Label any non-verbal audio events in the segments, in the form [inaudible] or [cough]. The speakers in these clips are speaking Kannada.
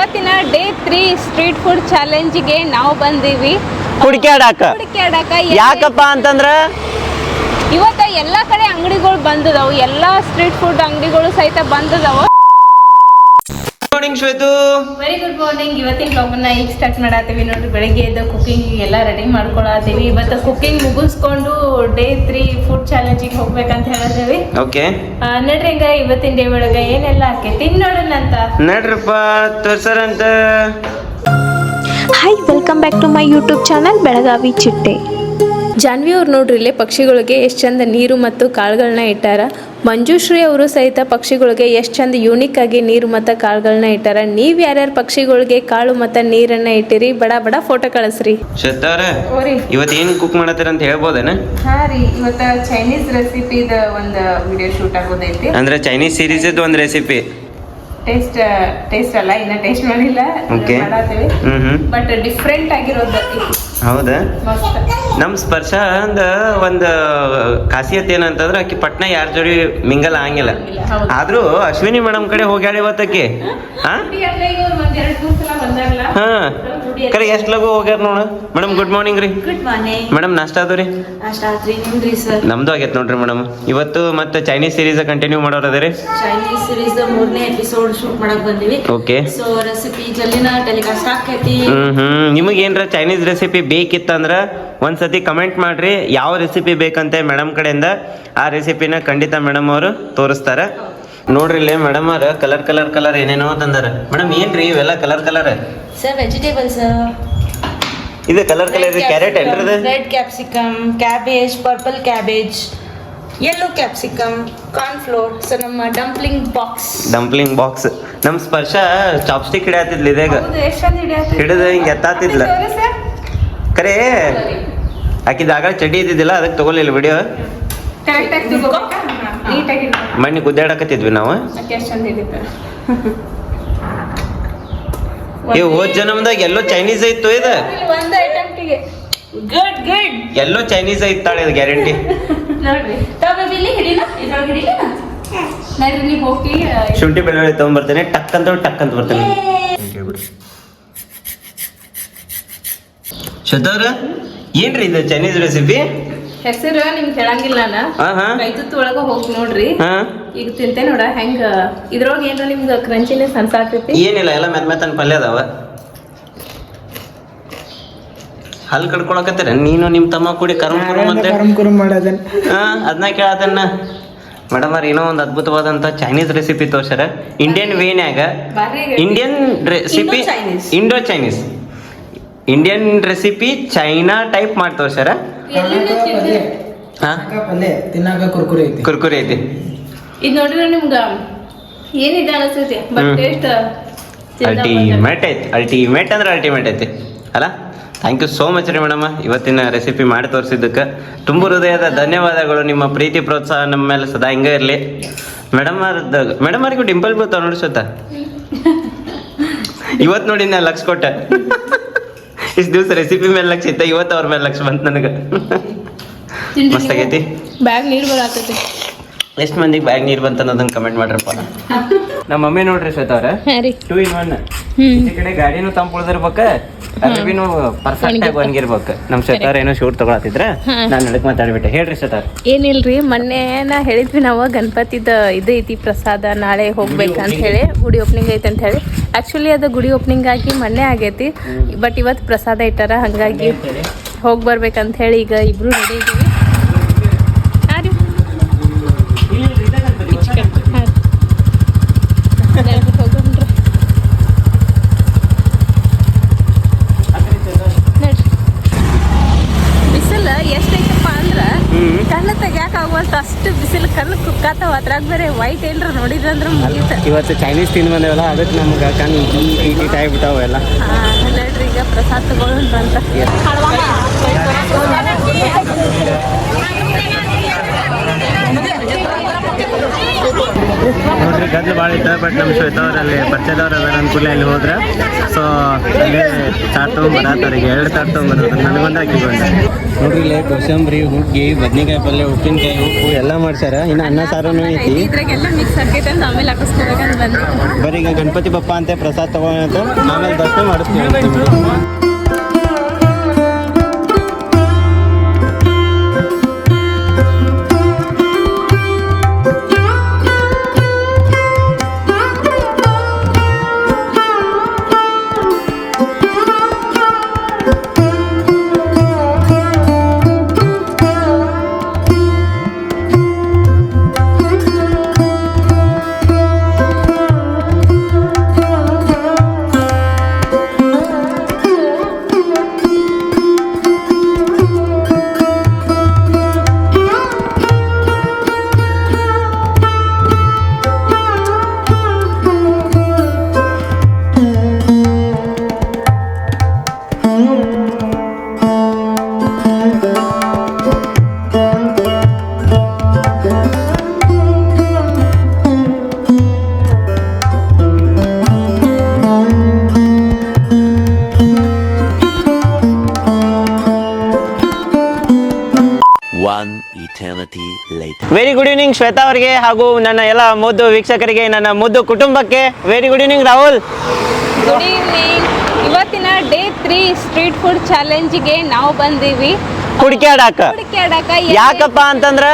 ಇವತ್ತಿನ ಡೇ ತ್ರೀ ಸ್ಟ್ರೀಟ್ ಫುಡ್ ಚಾಲೆಂಜ್ಗೆ ನಾವು ಬಂದೀವಿ. ಹುಡುಕ್ಯಾಡಾಕ ಹುಡುಕ್ಯಾಡಕ ಯಾಕಪ್ಪ ಅಂತಂದ್ರ? ಇವತ್ತ ಎಲ್ಲಾ ಕಡೆ ಅಂಗಡಿಗಳು ಬಂದದವು. ಎಲ್ಲಾ ಸ್ಟ್ರೀಟ್ ಫುಡ್ ಅಂಗಡಿಗಳು ಸಹಿತ ಬಂದದವು. Morning Shwetu. Very good morning ಇವತ್ತಿನ ಬ್ಲಾಗನ್ನ ಈಗ ಸ್ಟಾರ್ಟ್ ಮಾಡತ್ತೀವಿ ನೋಡಿ ಬೆಳಗ್ಗೆ ಎದ್ದು ಕುಕಿಂಗ್ ಎಲ್ಲ ರೆಡಿ ಮಾಡ್ಕೊಳತ್ತೀವಿ. ಇವತ್ತು ಕುಕಿಂಗ್ ಮುಗಿಸ್ಕೊಂಡು ಡೇ ತ್ರೀ ಫುಡ್ ಚಾಲೆಂಜಿಗೆ ಹೋಗ್ಬೇಕಂತ ಹೇಳಿದೇವಿ. ಓಕೆ ನಡ್ರಿ ಹಂಗ ಇವತ್ತಿನ ಡೇ ಒಳಗೆ ಏನೆಲ್ಲ ಆಕೈತಿ? ನೋಡೋಣ ಅಂತ. ನಡ್ರಪ್ಪ ತೋರ್ಸರಂತ. Hi welcome back to my YouTube channel Belagavi ಚಿಟ್ಟೆ ಜಾನ್ವಿ ಅವ್ರು ನೋಡ್ರಿ ಇಲ್ಲೇ ಪಕ್ಷಿಗಳಿಗೆ ಎಷ್ಟು ಚಂದ ನೀರು ಮತ್ತು ಕಾಳುಗಳನ್ನ ಇಟ್ಟಾರ. ಮಂಜುಶ್ರೀ ಅವರು ಸಹಿತ ಪಕ್ಷಿಗಳಿಗೆ ಎಷ್ಟು ಚಂದ ಯೂನಿಕ್ ಆಗಿ ನೀರು ಮತ್ತು ಕಾಳುಗಳನ್ನ ಇಟ್ಟಾರ. ನೀವು ಯಾರ್ಯಾರು ಪಕ್ಷಿಗಳಿಗೆ ಕಾಳು ಮತ್ತು ನೀರನ್ನ ಇಟ್ಟಿರಿ? ಬಡ ಬಡ ಫೋಟೋ ಕಳಿಸ್ರಿ. ಓರಿ. ಇವತ್ತು ಏನು ಕುಕ್ ಮಾಡತ್ತೀರ ಅಂತ ಹೇಳ್ಬೋದೇನ? ಹಾ ರೀ ಇವತ್ತ ಚೈನೀಸ್ ರೆಸಿಪಿದ ಒಂದು ವಿಡಿಯೋ ಶೂಟ್ ಆಗೋದೈತಿ. ಅಂದ್ರೆ ಚೈನೀಸ್ ಸೀರೀಸ್ ಒಂದು ರೆಸಿಪಿ ಟೇಸ್ಟ್ ಟೇಸ್ಟ್ ಅಲ್ಲ ಇನ್ನ ಟೇಸ್ಟ್ ಮಾಡಿಲ್ಲ. ಓಕೆ ಹ್ಮ್ ಬಟ್ ಡಿಫ್ರೆಂಟ್ ಆಗಿರೋದು. ಹೌದಾ? ನಮ್ಮ ನಮ್ ಸ್ಪರ್ಶ ಅಂದ ಒಂದ್ ಖಾಸಿಯತ್ ಏನಂತಂದ್ರ ಆಕಿ ಪಟ್ನ ಯಾರ ಜೋಡಿ ಮಿಂಗಲ್ ಆಗಂಗಿಲ್ಲ. ಆದ್ರೂ ಅಶ್ವಿನಿ ಮೇಡಮ್ ಕಡೆ ಹೋಗ್ಯಾಳ ಇವತ್ತಕ್ಕೆ ಹಾ. ಕರೆ ಎಷ್ಟ್ ಲಗು ಹೋಗ್ಯಾರ ನೋಡು. ಮೇಡಮ್ ಗುಡ್ ಮಾರ್ನಿಂಗ್ ರೀ. ಗುಡ್ ಮಾರ್ನಿಂಗ್ ಮೇಡಮ್ ನಾಷ್ಟ ಅದು ರೀ? ನಮ್ದು ಆಗೈತೆ ನೋಡ್ರಿ ಮೇಡಮ್. ಇವತ್ತು ಮತ್ತೆ ಚೈನೀಸ್ ಸೀರೀಸ್ ಕಂಟಿನ್ಯೂ ಮಾಡೋರ್ ಅದೇ ಚೈನೀಸ್ ಸೀರೀಸ್ ಮೂರನೇ ಎಪಿಸೋಡ್ ಶೂಟ್ ಮಾಡಕ್ ಬಂದಿವಿ. ಓಕೆ ಸೊ ರೆಸಿಪಿ ಜಲ್ಲಿನ ಟೆಲಿಕಾಸ್ಟ್ ಆಕೈತಿ ಹ್ಮ್ ಹ್ಮ್. ನಿಮಗೆ ಏನ್ರ ಚೈನೀಸ್ ರೆಸಿಪಿ ಬೇಕಿತ್ತಂದ್ರ ಒಂದ್ಸತಿ ಕಮೆಂಟ್ ಮಾಡ್ರಿ ಯಾವ ರೆಸಿಪಿ ಬೇಕಂತೆ ಮೇಡಮ್ ಕಡೆಯಿಂದ ಆ ರೆಸಿಪಿನ ಖಂಡಿತ ಮೇಡಮ್ ಅವರು ತೋರಿಸ್ತಾರೆ. ನೋಡ್ರಿ ಇಲ್ಲೇ ಮೇಡಮ್ ಅವ್ರ ಕಲರ್ ಕಲರ್ ಕಲರ್ ಏನೇನೋ ತಂದಾರ. ಮೇಡಮ್ ಏನ್ರಿ ಇವೆಲ್ಲ ಕಲರ್ ಕಲರ್ ಸರ್ ಇದು ಕಲರ್ ಕಲರ್ ಕ್ಯಾರೆಟ್ ಏನ್ರಿ red capsicum cabbage purple cabbage yellow capsicum cornflour so ನಮ್ಮ ಡಂಪ್ಲಿಂಗ್ ಬಾಕ್ಸ್ ಡಂಪ್ಲಿಂಗ್ ಬಾಕ್ಸ್ ನಮ್ಮ ಸ್ಪರ್ಶ ಚಾಪ್ಸ್ಟಿಕ್ ಹಿಡಿಯತ್ತಿದ್ಲು ಇದೇಗ. ಹಿಡಿದು ಹಿಂಗೆ ಎತ್ತಾತಿದ್ಲ ಕರೆ ಹಾಕಿದಾಗ ಆಗ ಚಡ್ಡಿ ಇದ್ದಿದ್ದಿಲ್ಲ ಅದಕ್ಕೆ ತಗೊಲಿಲ್ಲ ವಿಡಿಯೋ ಮಣ್ಣಿ ಗುದ್ದಾಡಕತ್ತಿದ್ವಿ ನಾವು. ಏ ಹೋದ ಜನ್ಮದಾಗ ಎಲ್ಲೋ ಚೈನೀಸ್ ಇತ್ತು ಇದು? ಎಲ್ಲೋ ಚೈನೀಸ್ ಇತ್ತಾಳೆ ಇದು ಗ್ಯಾರಂಟಿ ಶುಂಠಿ ಬೆಳ್ಳುಳ್ಳಿ ತಗೊಂಡ್ಬರ್ತೇನೆ ಟಕ್ ಅಂತ ಟಕ್ ಅಂತ ಬರ್ತೇನೆ. ಶತವ್ರ ಏನ್ರಿ ಇದು ಚೈನೀಸ್ ರೆಸಿಪಿ ಹೆಸರು ನಿಮ್ಗೆ ಹೇಳಂಗಿಲ್ಲ ನಾ ಕೈತುತ್ತು ಒಳಗ ಹೋಗಿ ನೋಡ್ರಿ. ಹಾ. ಈಗ ತಿಂತೆ ನೋಡ ಹೆಂಗ ಇದ್ರೊಳಗೆ ಏನ್ರ ನಿಮ್ಗೆ ಕ್ರಂಚಿನೆಸ್ ಅನ್ಸಾಗ್ತೈತಿ ಏನಿಲ್ಲ ಎಲ್ಲ ಮೆತ್ ಮೆತ್ತನ್ ಪಲ್ಯ ಅದಾವ. ಹಲ್ ಕಡ್ಕೊಳಕತ್ತೀರ? ನೀನು ನಿಮ್ ತಮ್ಮ ಕೂಡಿ ಕರ್ಮ ಕುರು ಮತ್ತೆ? ಮಾಡೋದನ್ನ ಹಾ ಅದನ್ನ ಕೇಳತನ್ನ ಮೇಡಮ್ ಅವ್ರ ಏನೋ ಒಂದ್ ಅದ್ಭುತವಾದಂತ ಚೈನೀಸ್ ರೆಸಿಪಿ ತೋರ್ಸ್ಯಾರ. ಇಂಡಿಯನ್ ವೇನ್ಯಾಗ ಬಾರಿ Indian recipe Indo-Chinese. Indo Chinese Indian recipe China type ಮಾಡಿ ತೋರ್ಸ್ಯಾರ? ಹಾ? ಪಲ್ಯ ತಿನ್ನಾಕ ಕುರ್ಕುರಿ ಐತಿ. ಕುರ್ಕುರಿ ಐತಿ. ಇದು ನೋಡಿದ್ರೆ ನಿಮ್ಗ ಏನಿದೆ ಅನಿಸ್ತೈತಿ ಬಟ್ ಟೇಸ್ಟ್ ಅಲ್ಟಿಮೇಟ್ ಐತಿ. ಅಲ್ಟಿಮೇಟ್ ಅಂದ್ರೆ ಅಲ್ಟಿಮೇಟ್ ಐತಿ. ಅಲ್ಲ? ಥ್ಯಾಂಕ್ ಯು ಸೋ ಮಚ್ ರೀ ಮೇಡಮ್. ಇವತ್ತಿನ ರೆಸಿಪಿ ಮಾಡಿ ತೋರಿಸಿದ್ದಕ್ಕೆ. ತುಂಬ ಹೃದಯದ ಧನ್ಯವಾದಗಳು. ನಿಮ್ಮ ಪ್ರೀತಿ ಪ್ರೋತ್ಸಾಹ ನಮ್ಮ ಮೇಲೆ ಸದಾ ಹಿಂಗೆ ಇರಲಿ. ಮೇಡಮ್ ಮೇಡಮ್ ಅವ್ರಿಗೂ ಡಿಂಪಲ್ ಬರ್ತಾವ ನೋಡಿ ಇವತ್ತು ನೋಡಿ ನಾ ಲಕ್ಷ ಕೊಟ್ಟೆ. ಇಷ್ಟು ದಿವಸ ರೆಸಿಪಿ ಮೇಲೆ ಲಕ್ಷ ಇತ್ತ ಇವತ್ತು ಅವ್ರ ಮೇಲೆ ಲಕ್ಷ ಬಂತು ನನಗೆ. ಮಸ್ತ್ ಆಗೈತಿ. ಬ್ಯಾಗ್ ನೀರು ಬರತೈತಿ ಎಷ್ಟು ಮಂದಿಗೆ ಬ್ಯಾಗ್ ನೀರ್ ಬಂತ ಅನ್ನೋದನ್ನ ಕಮೆಂಟ್ ಮಾಡ್ರಪ್ಪ. ನಮ್ಮ ಮಮ್ಮಿ ನೋಡ್ರಿ ಶ್ವೇತ ಅವ್ರ. ಟೂ ಇನ್ ಒನ್ ಈ ಕಡೆ ಗಾಡಿನೂ ತಂಪು ಉಳ್ದಿರ್ಬೇಕ ಅರ್ಬಿನೂ ಪರ್ಫೆಕ್ಟ್ ಆಗಿ ಒಣಗಿರ್ಬೇಕು. ನಮ್ ಶ್ವೇತಾರ ಏನೋ ಶೂಟ್ ತಗೊಳತಿದ್ರ ನಾನು ನಡಕ್ ಮಾತಾಡ್ಬಿಟ್ಟೆ. ಹೇಳ್ರಿ ಶ್ವೇತಾರ್ ಏನಿಲ್ರಿ ಮೊನ್ನೆ ನಾ ಹೇಳಿದ್ವಿ ನಾವು ಗಣಪತಿದ ಇದು ಐತಿ ಪ್ರಸಾದ ನಾಳೆ ಹೋಗ್ಬೇಕಂತ ಹೇಳಿ. ಗುಡಿ ಓಪನಿಂಗ್ ಐತಿ ಅಂತ ಹೇಳಿ. ಆಕ್ಚುಲಿ ಅದು ಗುಡಿ ಓಪನಿಂಗ್ ಆಗಿ ಮೊನ್ನೆ ಆಗೈತಿ ಬಟ್ ಇವತ್ತು ಪ್ರಸಾದ ಇಟ್ಟಾರ ಹಂಗಾಗಿ ಹೋಗಿ ಬರ್ಬೇಕಂತ ಹೇಳಿ ಈಗ ಇಬ್ರು ರೆಡಿ ಇದೀವಿ ಹಾ ರೀ ಈಚೆ ಕಡೆ. ಹಾ ರೀ. ನಡ್ರಿ ಹೋಗೋಣ್ರಿ. ನಡ್ರಿ. ಬಿಸಿಲು ಎಷ್ಟೈತಪ್ಪ ಅಂದ್ರ ಕಣ್ಣು ತೆಗ್ಯಾಕ ಆಗುವಲ್ತ ಅಷ್ಟು ಬಿಸಿಲು ಕಣ್ಣು ಕುಕ್ಕಾತಾವ ಅದ್ರಾಗ ಬೇರೆ ವೈಟ್ ಏನ್ರ ನೋಡಿದ್ರಂದ್ರ ಮುಗೀತ. ಇವತ್ತು ಚೈನೀಸ್ ತಿಂದ್ ಬಂದೇವಲ್ಲ ಅದಕ್ಕೆ ನಮ್ಗೆ ಕಣ್ ಈಟ್ ಆಗ್ಬಿಟ್ಟಾವ ಎಲ್ಲ. ನಡ್ರಿ ಈಗ ಪ್ರಸಾದ ತಗೊಳ್ರಂತ ನೋಡ್ರಿ ಗದ್ಲು ಭಾಳ ಇತ್ತು ಬಟ್ ನಮ್ಮ ಶ್ವೇತವ್ರು ಅಲ್ಲಿ ಪರಿಚಯದವ್ರು ಅದಾರ ಅನುಕೂಲ ಅಲ್ಲಿ ಹೋದ್ರೆ. ಸೊ ಅಲ್ಲೇ ಚಾಟ್ ತೊಗೊಂಬರತ್ತವ್ರಿಗೆ ಎರಡು ಚಾಟ್ ತೊಗೊಂಬರೋದು ನನಗೊಂದು ಹಾಕಿಕೊಂಡೆ ನೋಡ್ರಿ ಇಲ್ಲೇ ಕೋಸಂಬರಿ ಹುಗ್ಗಿ ಬದ್ನಿಕಾಯಿ ಪಲ್ಯ ಉಪ್ಪಿನಕಾಯಿ ಉಪ್ಪು ಎಲ್ಲ ಮಾಡ್ಸ್ಯಾರ. ಇನ್ನು ಅನ್ನ ಸಾರು ಐತಿ. ಬರೀ ಈಗ ಗಣಪತಿ ಬಪ್ಪ ಅಂತ ಪ್ರಸಾದ್ ತಗೊಂತ ಆಮೇಲೆ ದರ್ಶನ ಮಾಡಿಸ್ತೀವಿ ವೆರಿ ಗುಡ್ ಈವ್ನಿಂಗ್ ಶ್ವೇತಾ ಅವರಿಗೆ ಹಾಗೂ ನನ್ನ ಎಲ್ಲ ಮುದ್ದು ವೀಕ್ಷಕರಿಗೆ ನನ್ನ ಮುದ್ದು ಕುಟುಂಬಕ್ಕೆ very good evening Rahul. Good evening ಇವತ್ತಿನ ಡೇ ತ್ರೀ ಸ್ಟ್ರೀಟ್ ಫುಡ್ ಚಾಲೆಂಜಿಗೆ ನಾವು ಬಂದೀವಿ. ಹುಡುಕ್ಯಾಡಾಕ ಹುಡುಕ್ಯಾಡಕ ಯಾಕಪ್ಪ ಅಂತಂದ್ರ?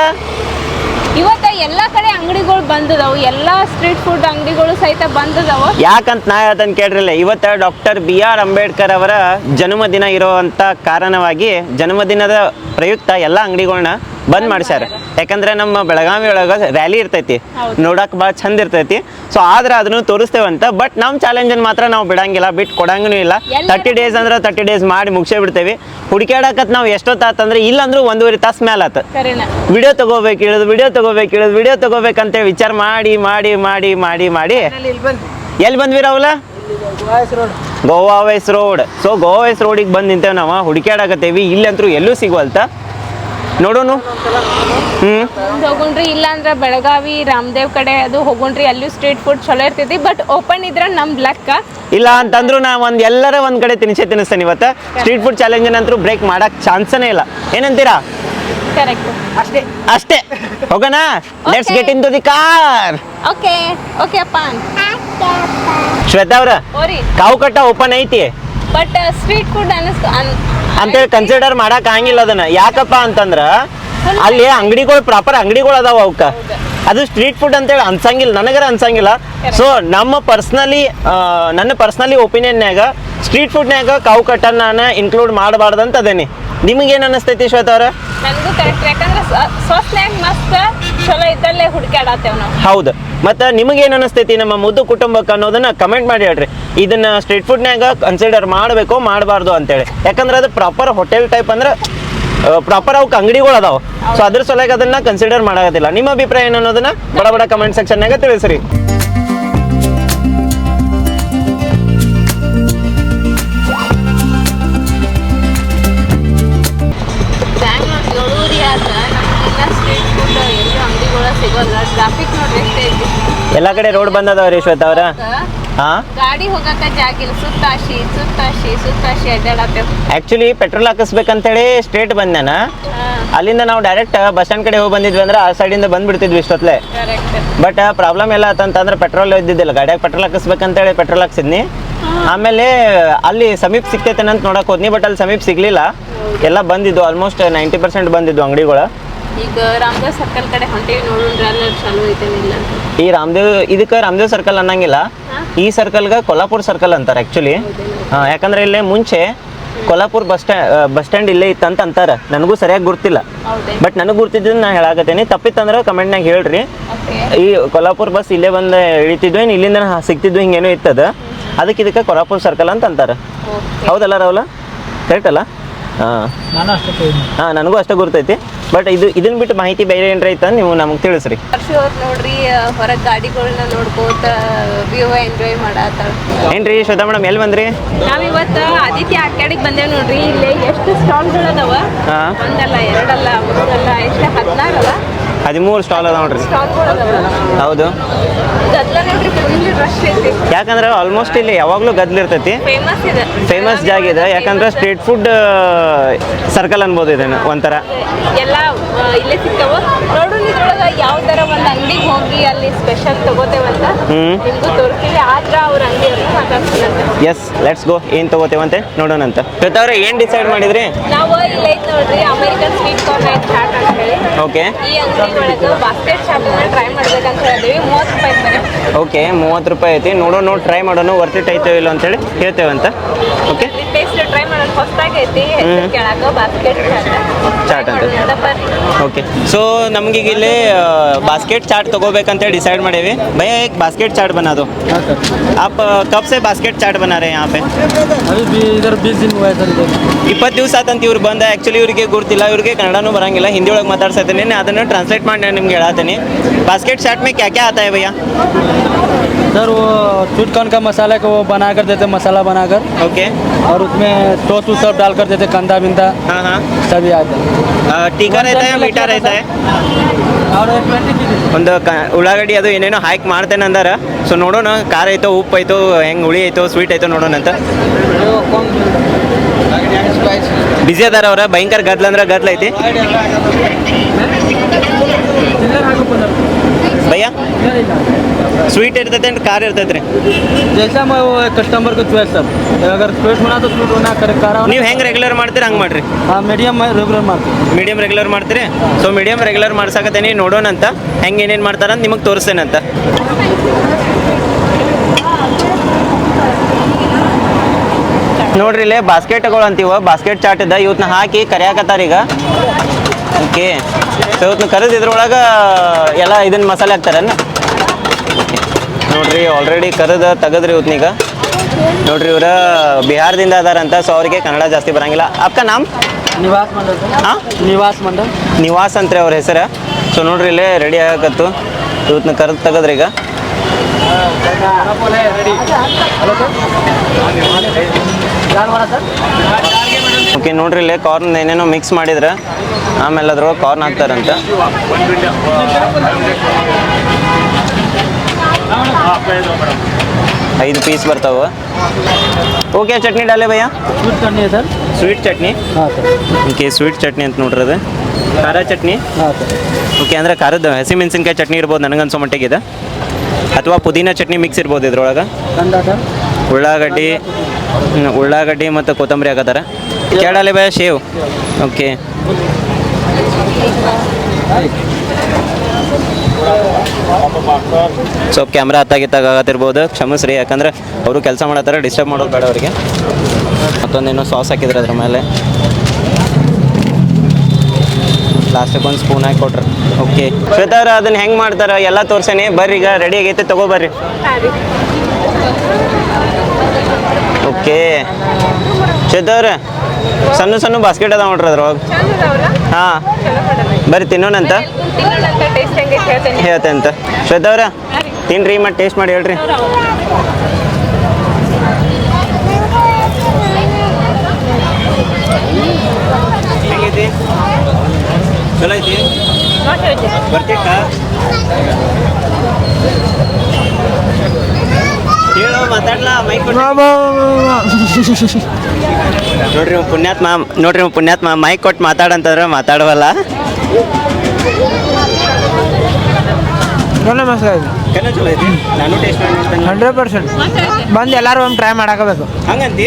ಇವತ್ತ ಎಲ್ಲಾ ಕಡೆ ಅಂಗಡಿಗಳು ಬಂದದವು. ಎಲ್ಲಾ ಸ್ಟ್ರೀಟ್ ಫುಡ್ ಅಂಗಡಿಗಳು ಸಹಿತ ಬಂದದವು. ಯಾಕಂತ ನಾ ಹೇಳ್ತಾನೆ ಕೇಳ್ರಿಲ್ಲ ಇವತ್ತ ಡಾಕ್ಟರ್ ಬಿ ಆರ್ ಅಂಬೇಡ್ಕರ್ ಅವರ ಜನ್ಮದಿನ ಇರುವಂತ ಕಾರಣವಾಗಿ ಜನ್ಮದಿನದ ಪ್ರಯುಕ್ತ ಎಲ್ಲ ಅಂಗಡಿಗಳನ್ನ ಬಂದ್ ಮಾಡ್ಸ್ಯಾರ. ಯಾಕಂದ್ರೆ ನಮ್ಮ ಬೆಳಗಾವಿ ಒಳಗ ರ್ಯಾಲಿ ಇರ್ತೈತಿ. ನೋಡಕ್ ಭಾಳ ಚಂದ ಇರ್ತೈತಿ. ಸೊ ಆದ್ರೆ ಅದನ್ನು ತೋರಿಸ್ತೇವಂತ ಬಟ್ ನಮ್ಮ ಚಾಲೆಂಜನ್ ಮಾತ್ರ ನಾವು ಬಿಡಂಗಿಲ್ಲ ಬಿಟ್ಟು ಕೊಡಂಗೂ ಇಲ್ಲ. ತರ್ಟಿ ಡೇಸ್ ಅಂದ್ರೆ ತರ್ಟಿ ಡೇಸ್ ಮಾಡಿ ಮುಗಿಸೇ ಬಿಡ್ತೇವೆ. ಹುಡುಕ್ಯಾಡಕತ್ ನಾವು ಎಷ್ಟೊತ್ತಾತಂದ್ರೆ ಇಲ್ಲಂದ್ರೂ ಒಂದೂವರೆ ತಾಸು ಮೇಲೆ ಆತ. ವಿಡಿಯೋ ತಗೋಬೇಕು ಇಳಿದು ವಿಡಿಯೋ ತಗೋಬೇಕು ಇಳಿದು ವಿಡಿಯೋ ತಗೋಬೇಕಂತ ವಿಚಾರ ಮಾಡಿ ಮಾಡಿ ಮಾಡಿ ಮಾಡಿ ಮಾಡಿ. ಎಲ್ಲಿ ಬಂದ್ವಿ? ರಾಹುಲ? ಗೋವಾ ವೈಸ್ ರೋಡ್. ಸೊ ಗೋವಾ ವೈಸ್ ರೋಡಿಗೆ ಬಂದು ನಿಂತೇವೆ ನಾವು ಹುಡುಕ್ಯಾಡಕತ್ತೇವಿ ಇಲ್ಲಂತರೂ ಎಲ್ಲೂ ಸಿಗುವಲ್ತ? ನೋಡೋನು? ಹ್ಞೂ ಹೋಗುಣ್ರಿ ಇಲ್ಲ ಅಂದ್ರೆ ಬೆಳಗಾವಿ ರಾಮದೇವ್ ಕಡೆ ಅದು ಹೋಗುಣ್ರಿ ಅಲ್ಲೂ ಸ್ಟ್ರೀಟ್ ಫುಡ್ ಚಲೋ ಇರ್ತೈತಿ ಬಟ್ ಓಪನ್ ಇದ್ರ ನಮ್ ಲೆಕ್ಕ ಇಲ್ಲ ಅಂತಂದ್ರು ನಾ ಒಂದು ಎಲ್ಲರ ಒಂದು ಕಡೆ ತಿನ್ಸೇ ತಿನ್ನಿಸ್ತೇನೆ ಇವತ್ತು. ಸ್ಟ್ರೀಟ್ ಫುಡ್ ಚಾಲೆಂಜ್ ಅಂತೂ ಬ್ರೇಕ್ ಮಾಡಕ್ ಚಾನ್ಸನೇ ಇಲ್ಲ. ಏನಂತೀರಾ? ಕರೆಕ್ಟ್ ಅಷ್ಟೇ. ಹೋಗೋಣ? Let's Okay. Get in to the car okay okay ಅಪ್ಪ. ಶ್ವೇತಾ ಅವ್ರ ಕಾವು ಕಟ್ಟ ಓಪನ್ ಐತಿ. ಬಟ್ ಸ್ಟ್ರೀಟ್ ಫುಡ್ ಅನಿಸ್ತು ಅಂತೇಳಿ ಕನ್ಸಿಡರ್ ಮಾಡಕ್ ಆಗಂಗಿಲ್ಲ ಅದನ್ನ. ಯಾಕಪ್ಪ ಅಂತಂದ್ರ ಅಲ್ಲಿ ಅಂಗಡಿಗಳು ಪ್ರಾಪರ್ ಅಂಗಡಿಗಳು ಅದಾವ ಅವಕ್ಕ. ಅದು ಸ್ಟ್ರೀಟ್ ಫುಡ್ ಅಂತೇಳಿ ಅನ್ಸಂಗಿಲ್ಲ, ನನಗರ ಅನ್ಸಂಗಿಲ್ಲ. ಸೊ ನಮ್ಮ ಪರ್ಸ್ನಲಿ ನನ್ನ ಪರ್ಸ್ನಲಿ ಒಪಿನಿಯನ್ಯಾಗ ಸ್ಟ್ರೀಟ್ ಫುಡ್ನ್ಯಾಗ ಕಾವು ಕಟ್ಟನ್ನ ನಾನು ಇನ್ಕ್ಲೂಡ್ ಮಾಡಬಾರ್ದಂತ ಅದೇನಿ. ನಿಮಗೇನು ಅನಿಸ್ತೈತಿ ಶ್ವೇತಾ ಅವ್ರ? ನನಗೂ ಕರೆಕ್ಟ್ ಯಾಕಂದ್ರೆ ಸ್ವಸ್ನ್ಯಾಗ ಮಸ್ತ್, ಚಲೋ ಇದ್ದಲ್ಲೇ ಹುಡುಕಾಡತ್ತೇವ್ ನಾವು. ಹೌದು. ಮತ್ತು ನಿಮಗೇನು ಅನಿಸ್ತೈತಿ ನಮ್ಮ ಮುದ್ದು ಕುಟುಂಬಕ್ಕೆ ಅನ್ನೋದನ್ನ ಕಮೆಂಟ್ ಮಾಡಿ ಹೇಳ್ರಿ. ಇದನ್ನ ಸ್ಟ್ರೀಟ್ ಫುಡ್ನ್ಯಾಗ ಕನ್ಸಿಡರ್ ಮಾಡಬೇಕು ಮಾಡಬಾರ್ದು ಅಂತೇಳಿ. ಯಾಕಂದ್ರೆ ಅದು ಪ್ರಾಪರ್ ಹೋಟೆಲ್ ಟೈಪ್ ಅಂದ್ರೆ ಪ್ರಾಪರ್ ಅವಕ್ಕೆ ಅಂಗಡಿಗಳು ಅದಾವ. ಸೊ ಅದ್ರ ಸಲುವಾಗಿ ಅದನ್ನ ಕನ್ಸಿಡರ್ ಮಾಡೋದಿಲ್ಲ ನಿಮ್ಮ ಅಭಿಪ್ರಾಯ ಏನು ಅನ್ನೋದನ್ನ ಬಡ ಬಡ ಕಮೆಂಟ್ ಸೆಕ್ಷನ್ನಾಗ ತಿಳಿಸ್ರಿ. ಎಲ್ಲ ಕಡೆ ರೋಡ್ ಬಂದದವ್ರಿ ಶ್ವೇತ ಅವ್ರ? ಹಾ? ಗಾಡಿ ಹೋಗಕ ಜಾಗ ಇಲ್ಲ. ಸುತ್ತಾಶಿ ಸುತ್ತಾಶಿ ಸುತ್ತಾಶಿ ಅಡ್ಡಾಡತ್ತೇವ್ ಆಕ್ಚುಲಿ ಪೆಟ್ರೋಲ್ ಹಾಕಿಸ್ಬೇಕಂತೇಳಿ ಸ್ಟ್ರೇಟ್ ಬಂದಾನ? ಅಲ್ಲಿಂದ ನಾವು ಡೈರೆಕ್ಟ್ ಬಸ್ ಸ್ಟ್ಯಾಂಡ್ ಕಡೆ ಹೋಗಿ ಬಂದಿದ್ವಿ ಅಂದ್ರೆ ಆ ಸೈಡಿಂದ ಬಂದ್ಬಿಡ್ತಿದ್ವಿ ಇಷ್ಟೊತ್ತಲೆ ಬಟ್ ಪ್ರಾಬ್ಲಮ್ ಎಲ್ಲ ಆತಂತಂದ್ರೆ ಪೆಟ್ರೋಲ್ ಇದ್ದಿದ್ದಿಲ್ಲ. ಗಾಡಿಯಾಗ ಪೆಟ್ರೋಲ್ ಹಾಕಿಸ್ಬೇಕಂತೇಳಿ ಪೆಟ್ರೋಲ್ ಹಾಕ್ಸಿದ್ನಿ. ಆಮೇಲೆ ಅಲ್ಲಿ ಸಮೀಪ ಸಿಕ್ತೈತೆ ಅಂತ ನೋಡಕ್ ಹೋದ್ನಿ ಬಟ್ ಅಲ್ಲಿ ಸಮೀಪ ಸಿಗ್ಲಿಲ್ಲ. ಎಲ್ಲ ಬಂದಿದ್ದು ಆಲ್ಮೋಸ್ಟ್ ನೈಂಟಿ ಪರ್ಸೆಂಟ್ ಬಂದಿದ್ದು ಅಂಗಡಿಗಳು. ಈಗ ರಾಮದೇವ್ ಸರ್ಕಲ್ ಕಡೆ ಹೊಂಟೇವಿ ನೋಡೋಣ್ರಿ ಅಲ್ಲಿ ಚಲೋ ಐತೆ ಇಲ್ಲ ಅಂತ. ಈ ರಾಮದೇವ್ ಇದಕ್ಕೆ ರಾಮದೇವ್ ಸರ್ಕಲ್ ಅನ್ನಂಗಿಲ್ಲ. ಈ ಸರ್ಕಲ್ಗೆ ಕೊಲ್ಲಾಪುರ್ ಸರ್ಕಲ್ ಅಂತಾರೆ ಆ್ಯಕ್ಚುಲಿ ಯಾಕಂದ್ರೆ ಇಲ್ಲೇ ಮುಂಚೆ Kolhapur bus stand bus stand ಇಲ್ಲೇ ಇತ್ತಂತ ಅಂತಾರೆ. ನನಗೂ ಸರಿಯಾಗಿ ಗುರ್ತಿಲ್ಲ. ಬಟ್ ನನಗೆ ಗುರ್ತಿದ್ದನ್ನು ನಾನು ಹೇಳಾಕತ್ತೇನೆ. ತಪ್ಪಿತ್ತಂದ್ರೆ ಕಮೆಂಟ್ನಾಗ ಹೇಳ್ರಿ. ಈ ಕೊಲ್ಲಾಪುರ್ ಬಸ್ ಇಲ್ಲೇ ಬಂದು ಇಳಿತಿದ್ವು ಏನು ಇಲ್ಲಿಂದ ಸಿಗ್ತಿದ್ವಿ ಹಿಂಗೇನು ಹಿಂಗೇನೋ ಇತ್ತದ. ಅದಕ್ಕೆ ಇದಕ್ಕೆ ಕೊಲ್ಲಾಪುರ್ ಸರ್ಕಲ್ ಅಂತ ಅಂತಾರೆ. ಹೌದಲ್ಲ ರಾಹುಲ? ಕರೆಕ್ಟ್ ಅಲ್ಲ? ಹಾಂ. ನಾನು ಅಷ್ಟೇ ಕೇಳಿದ್ನಿ. ಹಾಂ ನನಗೂ ಅಷ್ಟೇ ಗುರ್ತೈತಿ. ಬಟ್ ಇದು ಇದನ್ನ ಬಿಟ್ಟು ಮಾಹಿತಿ ಬೇರೆ ಏನ್ರ ಐತ ನೀವು ನಮಗೆ ತಿಳಿಸ್ರಿ. ನೋಡ್ರಿ ಹೊರಗ್ ಗಾಡಿಗಳನ್ನ ನೋಡ್ಕೋತ ವ್ಯೂ ಎಂಜಾಯ್ ಮಾಡತ್ತಾಳ ಏನ್ರಿ ಶ್ವೇತಾ ಮೇಡಮ್ ಎಲ್ಲಿ ಬಂದ್ರಿ? ನಾವಿವತ್ತು ಆದಿತ್ಯ ಆರ್ಕ್ಯಾಡಿಗೆ ಬಂದೇವ್ ನೋಡ್ರಿ ಇಲ್ಲಿ ಎಷ್ಟು ಸ್ಟಾಲ್ಗಳು ಅದಾವ ಹಾಂ. ಒಂದಲ್ಲ ಎರಡಲ್ಲ ಮೂರಲ್ಲ ಎಷ್ಟು ಹದಿನಾರಲ್ಲ? ಹದಿಮೂರು ಸ್ಟಾಲ್ ಅದ ನೋಡ್ರಿ. ಸ್ಟಾಲ್ಗಳು ಅದಾವ ಹೌದು. ಯಾಕಂದ್ರೆ ಆಲ್ಮೋಸ್ಟ್ ಇಲ್ಲಿ ಯಾವಾಗಲೂ ಗದ್ಲಿರ್ತೈತಿ ಫೇಮಸ್ ಜಾಗ ಇದೆ. ಯಾಕಂದ್ರೆ ಸ್ಟ್ರೀಟ್ ಫುಡ್ ಸರ್ಕಲ್ ಅನ್ಬೋದು ಇದನ್ನು ಒಂಥರ. ಎಲ್ಲ ಇಲ್ಲೇ ಸಿಗ್ತಾವ. ನೋಡು ಇದ್ರೊಳಗೆ ಯಾವ ಥರ ಒಂದು ಅಂಗಡಿಗೆ ಹೋಗಿ ಅಲ್ಲಿ ಸ್ಪೆಷಲ್ ತಗೋತೇವಂತ ಹ್ಮ್. ನಿಮ್ಗೂ ತೋರಿಸ್ತೀವಿ. ಆದ್ರೆ ಅವ್ರ ಅಂಗಡಿಯವ್ರಿಗೆ ಎಸ್ ಲೆಟ್ಸ್ ಗೋ ಏನು ತಗೋತೇವಂತೆ ನೋಡೋಣಂತ ಶ್ವೇತವ್ರೆ ಏನು ಡಿಸೈಡ್ ಮಾಡಿದ್ರಿ? ನಾವು ಇಲ್ಲಿ ಐತೆ ನೋಡ್ರಿ ಅಮೆರಿಕನ್ ಸ್ವೀಟ್ ಕಾರ್ನ್ ಐತೆ ಚಾಟ್ ಅಂತ ಹೇಳಿ. ಓಕೆ ಈ ಅಂಗಡಿ ಒಳಗೆ ಬಾಸ್ಕೆಟ್ ಟ್ರೈ ಮಾಡ್ಬೇಕಂತ ಹೇಳಿದ್ವಿ. ಮೂವತ್ತು ರೂಪಾಯಿ ಓಕೆ ಮೂವತ್ತು ರೂಪಾಯಿ ಐತಿ. ನೋಡೋಣ ನೋಡಿ ಟ್ರೈ ಮಾಡೋಣ ವರ್ತಿಟ್ ಐತೋ ಇಲ್ಲ ಅಂತೇಳಿ ಹೇಳ್ತೇವಂತ ಓಕೆ ಚಾಟ್. ಅಂತ. ಓಕೆ ಸೊ ನಮ್ಗೆ ಇಲ್ಲಿ ಬಾಸ್ಕೆಟ್ ಚಾಟ್ ತಗೋಬೇಕಂತ ಡಿಸೈಡ್ ಮಾಡೇವಿ. ಭಯ ಏಕ್ ಚಾಟ್ चाट बना दो आप कब से बास्केट चाट बना ಇಪ್ಪತ್ತು ದಿವಸ ಆತಂತ ಇವ್ರು ಬಂದ. ಆ್ಯಕ್ಚುಲಿ ಇವ್ರಿಗೆ ಗೊತ್ತಿಲ್ಲ. ಇವ್ರಿಗೆ ಕನ್ನಡನೂ ಬರಂಗಿಲ್ಲ. ಹಿಂದಿ ಒಳಗೆ ಮಾತಾಡ್ಸತ್ತೀನಿ ಅದನ್ನು ಟ್ರಾನ್ಸ್ಲೇಟ್ ಮಾಡಿ ನಾನು ನಿಮ್ಗೆ ಹೇಳತ್ತೀನಿ ಬಾಸ್ಕೆಟ್ ಚಾಟ್ ಮೇ ಕ್ಯಾ ಕ್ಯಾ ಆತಾಯ ಭಯ್ಯ? सर वो स्वीट कॉर्न का मसाला को वो बना कर देते मसाला बनाकर ओके और उसमें टोस्ट वोस्ट सब डाल कर देते कंदा बिंदा हाँ हाँ सभी आता है अ, तीखा रहता है मीठा रहता है और एक ट्वेंटी की ಒಂದು ಕ ಉಳ್ಳಾಗಡ್ಡಿ ಅದು ಏನೇನೋ ಹಾಕಿ ಮಾಡ್ತೇನೆ ಅಂದಾರ ಸೊ ನೋಡೋಣ ಖಾರ ಐತೋ ಉಪ್ಪು ಐತೋ ಹೆಂಗೆ ಹುಳಿ ಐತೋ ಸ್ವೀಟ್ ಐತೋ ನೋಡೋಣ ಅಂತ ಬಿಸಿ ಅದಾರ ಅವ್ರ ಭಯಂಕರ ಗದ್ಲ ಅಂದ್ರೆ ಗದ್ಲ ಐತಿ ಭಯ್ಯ ಸ್ವೀಟ್ ಇರ್ತೈತೆ ಏನು ಖಾರ ಇರ್ತೈತೆ ರೀ ಜೈಸಾ ಕಸ್ಟಮರ್ಗೆ ಚಾಯ್ಸ್ ಸರ್. ಅಗರ್ ಸ್ವೀಟ್ ಮಾಡೋದು ಸ್ವೀಟ್ ಉಣ ಖಾರ ನೀವು ಹೆಂಗೆ ರೆಗ್ಯುಲರ್ ಮಾಡ್ತೀರಿ ಹಂಗೆ ಮಾಡ್ರಿ. ಹಾಂ ಮೀಡಿಯಮ್ ರೆಗ್ಯುಲರ್ ಮಾಡ್ತೀರಿ ಮೀಡಿಯಮ್ ರೆಗ್ಯುಲರ್ ಮಾಡ್ತೀರಿ. ಸೊ ಮೀಡಿಯಮ್ ರೆಗ್ಯುಲರ್ ಮಾಡ್ಸಕತ್ತೀನಿ. ನೋಡೋಣ ಅಂತ. ಹೆಂಗೆ ಏನೇನು ಮಾಡ್ತಾರಂತ ನಿಮಗೆ ತೋರಿಸ್ತೇನಂತ ನೋಡ್ರಿ ಇಲ್ಲೇ ಬಾಸ್ಕೆಟ್ ಅಂತೀವ? ಬಾಸ್ಕೆಟ್ ಚಾಟ್ ಇದ್ದ ಇವತ್ತನ್ನ ಹಾಕಿ ಕರಿಯಾಕತ್ತಾರ ಈಗ. ಓಕೆ ಸೊ ಇವತ್ತನ್ನ ಕರೆದು ಇದ್ರೊಳಗೆ ಎಲ್ಲ ಇದನ್ನ ಮಸಾಲೆ ಹಾಕ್ತಾರನ್ನ ನೋಡ್ರಿ ಆಲ್ರೆಡಿ ಕರೆದ ತೆಗದ್ರಿ ಇವತ್ನೀಗ ನೋಡ್ರಿ ಇವ್ರ ಬಿಹಾರದಿಂದ ಅದಾರಂತ ಸೊ ಅವ್ರಿಗೆ ಕನ್ನಡ ಜಾಸ್ತಿ ಬರಂಗಿಲ್ಲ. ಅಕ್ಕ ನಾಮ್? ನಿವಾಸ್ ಮಂಡಲ್ ನಿವಾಸ್ ಮಂಡಲ್. ನಿವಾಸ್ ಅಂತ್ರಿ ಅವ್ರ ಹೆಸರ. ಸೊ ನೋಡ್ರಿ ಇಲ್ಲೇ ರೆಡಿ ಆಗಕತ್ತು ಇವತ್ತನ್ನ ಕರೆದ ತೆಗದ್ರಿ ಈಗ. ಓಕೆ ನೋಡ್ರಿ ಇಲ್ಲೇ ಕಾರ್ನ್ ಏನೇನೋ ಮಿಕ್ಸ್ ಮಾಡಿದ್ರೆ. ಆಮೇಲೆ ಅದ್ರೊಳಗೆ ಕಾರ್ನ್ ಹಾಕ್ತಾರಂತ. ಐದು ಪೀಸ್ ಬರ್ತಾವ. ಓಕೆ ಚಟ್ನಿ ಡಾಲೆ ಭಯ ಸ್ವೀಟ್ ಚಟ್ನಿ ಸರ್. ಸ್ವೀಟ್ ಚಟ್ನಿ? ಹಾಂ ಸರ್. ಓಕೆ ಸ್ವೀಟ್ ಚಟ್ನಿ ಅಂತ ನೋಡ್ರಿ ಅದು. ಖಾರ ಚಟ್ನಿ? ಹಾಂ ಸರ್. ಓಕೆ ಅಂದರೆ ಖಾರದ ಹಸಿಮೆಣಸಿನ್ಕಾಯಿ ಚಟ್ನಿ ಇರ್ಬೋದು ನನಗನ್ಸೋ ಮಟ್ಟಿಗಿದೆ ಅಥವಾ ಪುದೀನ ಚಟ್ನಿ ಮಿಕ್ಸ್ ಇರ್ಬೋದು ಇದ್ರೊಳಗೆ? ಉಳ್ಳಾಗಡ್ಡಿ ಉಳ್ಳಾಗಡ್ಡಿ ಮತ್ತು ಕೊತ್ತಂಬರಿ ಹಾಕತ್ತಾರ ಕೇಳಲೆ ಭಯ ಶೇವ್. ಓಕೆ ಸ್ವಲ್ಪ ಕ್ಯಾಮ್ರಾ ಹತ್ತಾಗಿತ್ತಾಗತ್ತಿರ್ಬೋದು ಕ್ಷಮಿಸ್ರಿ ಯಾಕಂದ್ರೆ ಅವರು ಕೆಲಸ ಮಾಡತ್ತಾರ ಡಿಸ್ಟರ್ಬ್ ಮಾಡೋದು ಬೇಡ ಅವರಿಗೆ. ಮತ್ತೊಂದೇನೋ ಸಾಸ್ ಹಾಕಿದ್ರೆ ಅದ್ರ ಮೇಲೆ. ಲಾಸ್ಟಿಗೆ ಒಂದು ಸ್ಪೂನ್ ಹಾಕಿ ಕೊಟ್ರಿ. ಓಕೆ ಶ್ವೇತಾವ್ರ ಅದನ್ನ ಹೆಂಗೆ ಮಾಡ್ತಾರೆ? ಎಲ್ಲ ತೋರ್ಸೇನೆ. ಬರ್ರಿ ಈಗ ರೆಡಿ ಆಗೈತೆ ತಗೋ ಬರ್ರಿ. ಓಕೆ ಶ್ವೇತಾವ್ರ ಸಣ್ಣ ಸಣ್ಣ ಬಾಸ್ಕೆಟ್ ಅದಾವ ನೋಡ್ರಿ ಅದ್ರೊಳಗೆ. ಹಾಂ. ಬರ್ರಿ ತಿನ್ನೋಣಂತ. ಹೇಳ್ತೆ ಅಂತ. ಶ್ವೇತವ್ರ ತಿನ್ರಿ ಮತ್ತೆ ಟೇಸ್ಟ್ ಮಾಡಿ ಹೇಳ್ರಿ. ಚಲೋ ಐತಿ? ಬರ್ತಿಕ್ಕ ಹೇಳೋ ಮಾತಾಡ್ಲಾ ಮೈಕ್ ನೋಡ್ರಿ ಪುಣ್ಯಾತ್ಮ ನೋಡ್ರಿ ಪುಣ್ಯಾತ್ಮ ಮೈಕ್ ಕೊಟ್ಟು ಮಾತಾಡಂತಂದ್ರೆ ಮಾತಾಡವಲ್ಲ. ಒಳ್ಳೆ ಮಸ್ತ್ ಇದೆ ಕನ್ನ ಚಲೋ ಐತಿ ನಾನು ಟೇಸ್ಟ್ ಮಾಡಿ ನೋಡ್ತೇನೆ. ಹಂಡ್ರೆಡ್ ಪರ್ಸೆಂಟ್ ಬಂದು ಎಲ್ಲರೂ ಒಮ್ಮೆ ಟ್ರೈ ಮಾಡಾಕಬೇಕು. ಹಂಗಂತಿ?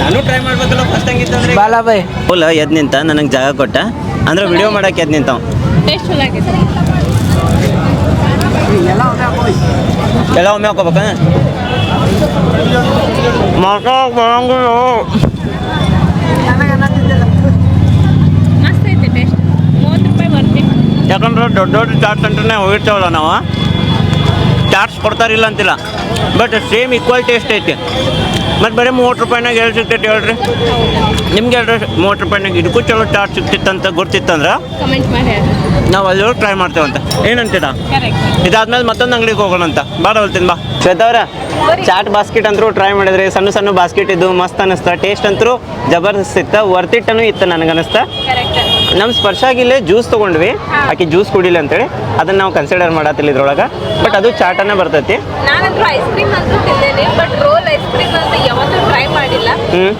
ನಾನು ಟ್ರೈ ಮಾಡ್ಬೇಕಲ್ಲ ಫಸ್ಟ್ ಹಂಗಿತ್ತಂದ್ರೆ? ಬಾಲ ಬೈ ಫುಲ್ ಎದ್ ನಿಂತ ನನಗೆ ಜಾಗ ಕೊಟ್ಟ. ಅಂದ್ರೆ ವಿಡಿಯೋ ಮಾಡಕ್ಕೆ ಎದ್ ನಿಂತಾವ. ಟೇಸ್ಟ್ ಚಲೋ ಆಗೈತೆ ಎಲ್ಲ ಒಮ್ಮೆ ಹಾಕೋಬೇಕ? ಮಾತಾಡಕ್ಕೆ ಬರಂಗಿಲ್ಲ ಮಸ್ತ್ ಐತೆ ಟೇಸ್ಟ್ ಮೂವತ್ತು ರೂಪಾಯಿ ಬರ್ತೀನಿ ಯಾಕಂದ್ರೆ ದೊಡ್ಡ ದೊಡ್ಡ ಚಾಟ್ ಸೆಂಟರ್ನೇ ಹೋಗಿರ್ತೇವಲ್ಲ ನಾವು. ಚಾಟ್ಸ್ ಕೊಡ್ತಾರಿಲ್ಲ ಅಂತಿಲ್ಲ. ಬಟ್ ಸೇಮ್ ಈಕ್ವಲ್ ಟೇಸ್ಟ್ ಐತಿ. ಮತ್ತು ಬರೀ ಮೂವತ್ತು ರೂಪಾಯಿನಾಗ ಎಲ್ಲಿ ಸಿಗ್ತೈತೆ ಹೇಳ್ರಿ? ನಿಮ್ಗೆ ಹೇಳ್ರಿ ಮೂವತ್ತು ರೂಪಾಯಿನಾಗ ಇದಕ್ಕೂ ಚಲೋ ಚಾಟ್ ಸಿಗ್ತಿತ್ತಂತ ಗೊತ್ತಿತ್ತಂದ್ರೆ ಕಮೆಂಟ್ ಮಾಡಿ ಹೇಳ್ರಿ. ನಾವು ಅಲ್ಲಿ ಹೋಗಿ ಟ್ರೈ ಮಾಡ್ತೇವಂತ ಏನಂತೀರಾ? ಇದಾದ್ಮೇಲೆ ಮತ್ತೊಂದು ಅಂಗಡಿಗೆ ಹೋಗೋಣ ಅಂತ. ಬಾರ ಹೋಗ್ತೀನಿ ಬಾ. ಶ್ವೇತವ್ರ ಚಾಟ್ ಬಾಸ್ಕೆಟ್ ಅಂತೂ ಟ್ರೈ ಮಾಡಿದ್ರಿ. ಸಣ್ಣ ಸಣ್ಣ ಬಾಸ್ಕೆಟ್ ಇದ್ದು ಮಸ್ತ್ ಅನಿಸ್ತಾ. ಟೇಸ್ಟ್ ಅಂತೂ ಜಬರ್ದಸ್ತ್ ಇತ್ತ. ವರ್ತಿಟ್ಟನು ಇತ್ತು ನನಗನ್ನಿಸ್ತಾ ಕರೆಕ್ಟ್ ನಮ್ಮ ಸ್ಪರ್ಶಾಗಿಲ್ಲೇ ಜ್ಯೂಸ್ ತೊಗೊಂಡ್ವಿ. ಆಕೆ ಜ್ಯೂಸ್ ಕುಡಿಲ್ಲ ಅಂತೇಳಿ. ಅದನ್ನ ನಾವು ಕನ್ಸಿಡರ್ ಮಾಡತ್ತಿಲ್ಲ ಇದ್ರೊಳಗೆ. ಬಟ್ ಅದು ಚಾಟನೇ ಬರ್ತೈತಿ. ನಾನಂತೂ ಐಸ್ ಕ್ರೀಮ್ ಅಂತೂ ತಿಂದೇನೆ ಬಟ್ ರೋಲ್ ಐಸ್ ಕ್ರೀಮ್ ಅಂತ ಯಾವತ್ತೂ ಟ್ರೈ ಮಾಡಿಲ್ಲ.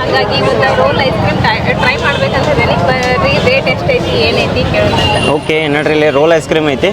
ಹಾಗಾಗಿ ಇವತ್ತು ರೋಲ್ ಐಸ್ ಕ್ರೀಮ್ ಟ್ರೈ ಮಾಡ್ಬೇಕಂತ ಇದ್ದೀನಿ. ರೇಟ್ ಎಷ್ಟೈತಿ ಏನೈತಿ ಕೇಳೋಣ ಓಕೆ ನೋಡ್ರಿ ಇಲ್ಲಿ ರೋಲ್ ಐಸ್ ಕ್ರೀಮ್ ಐತಿ.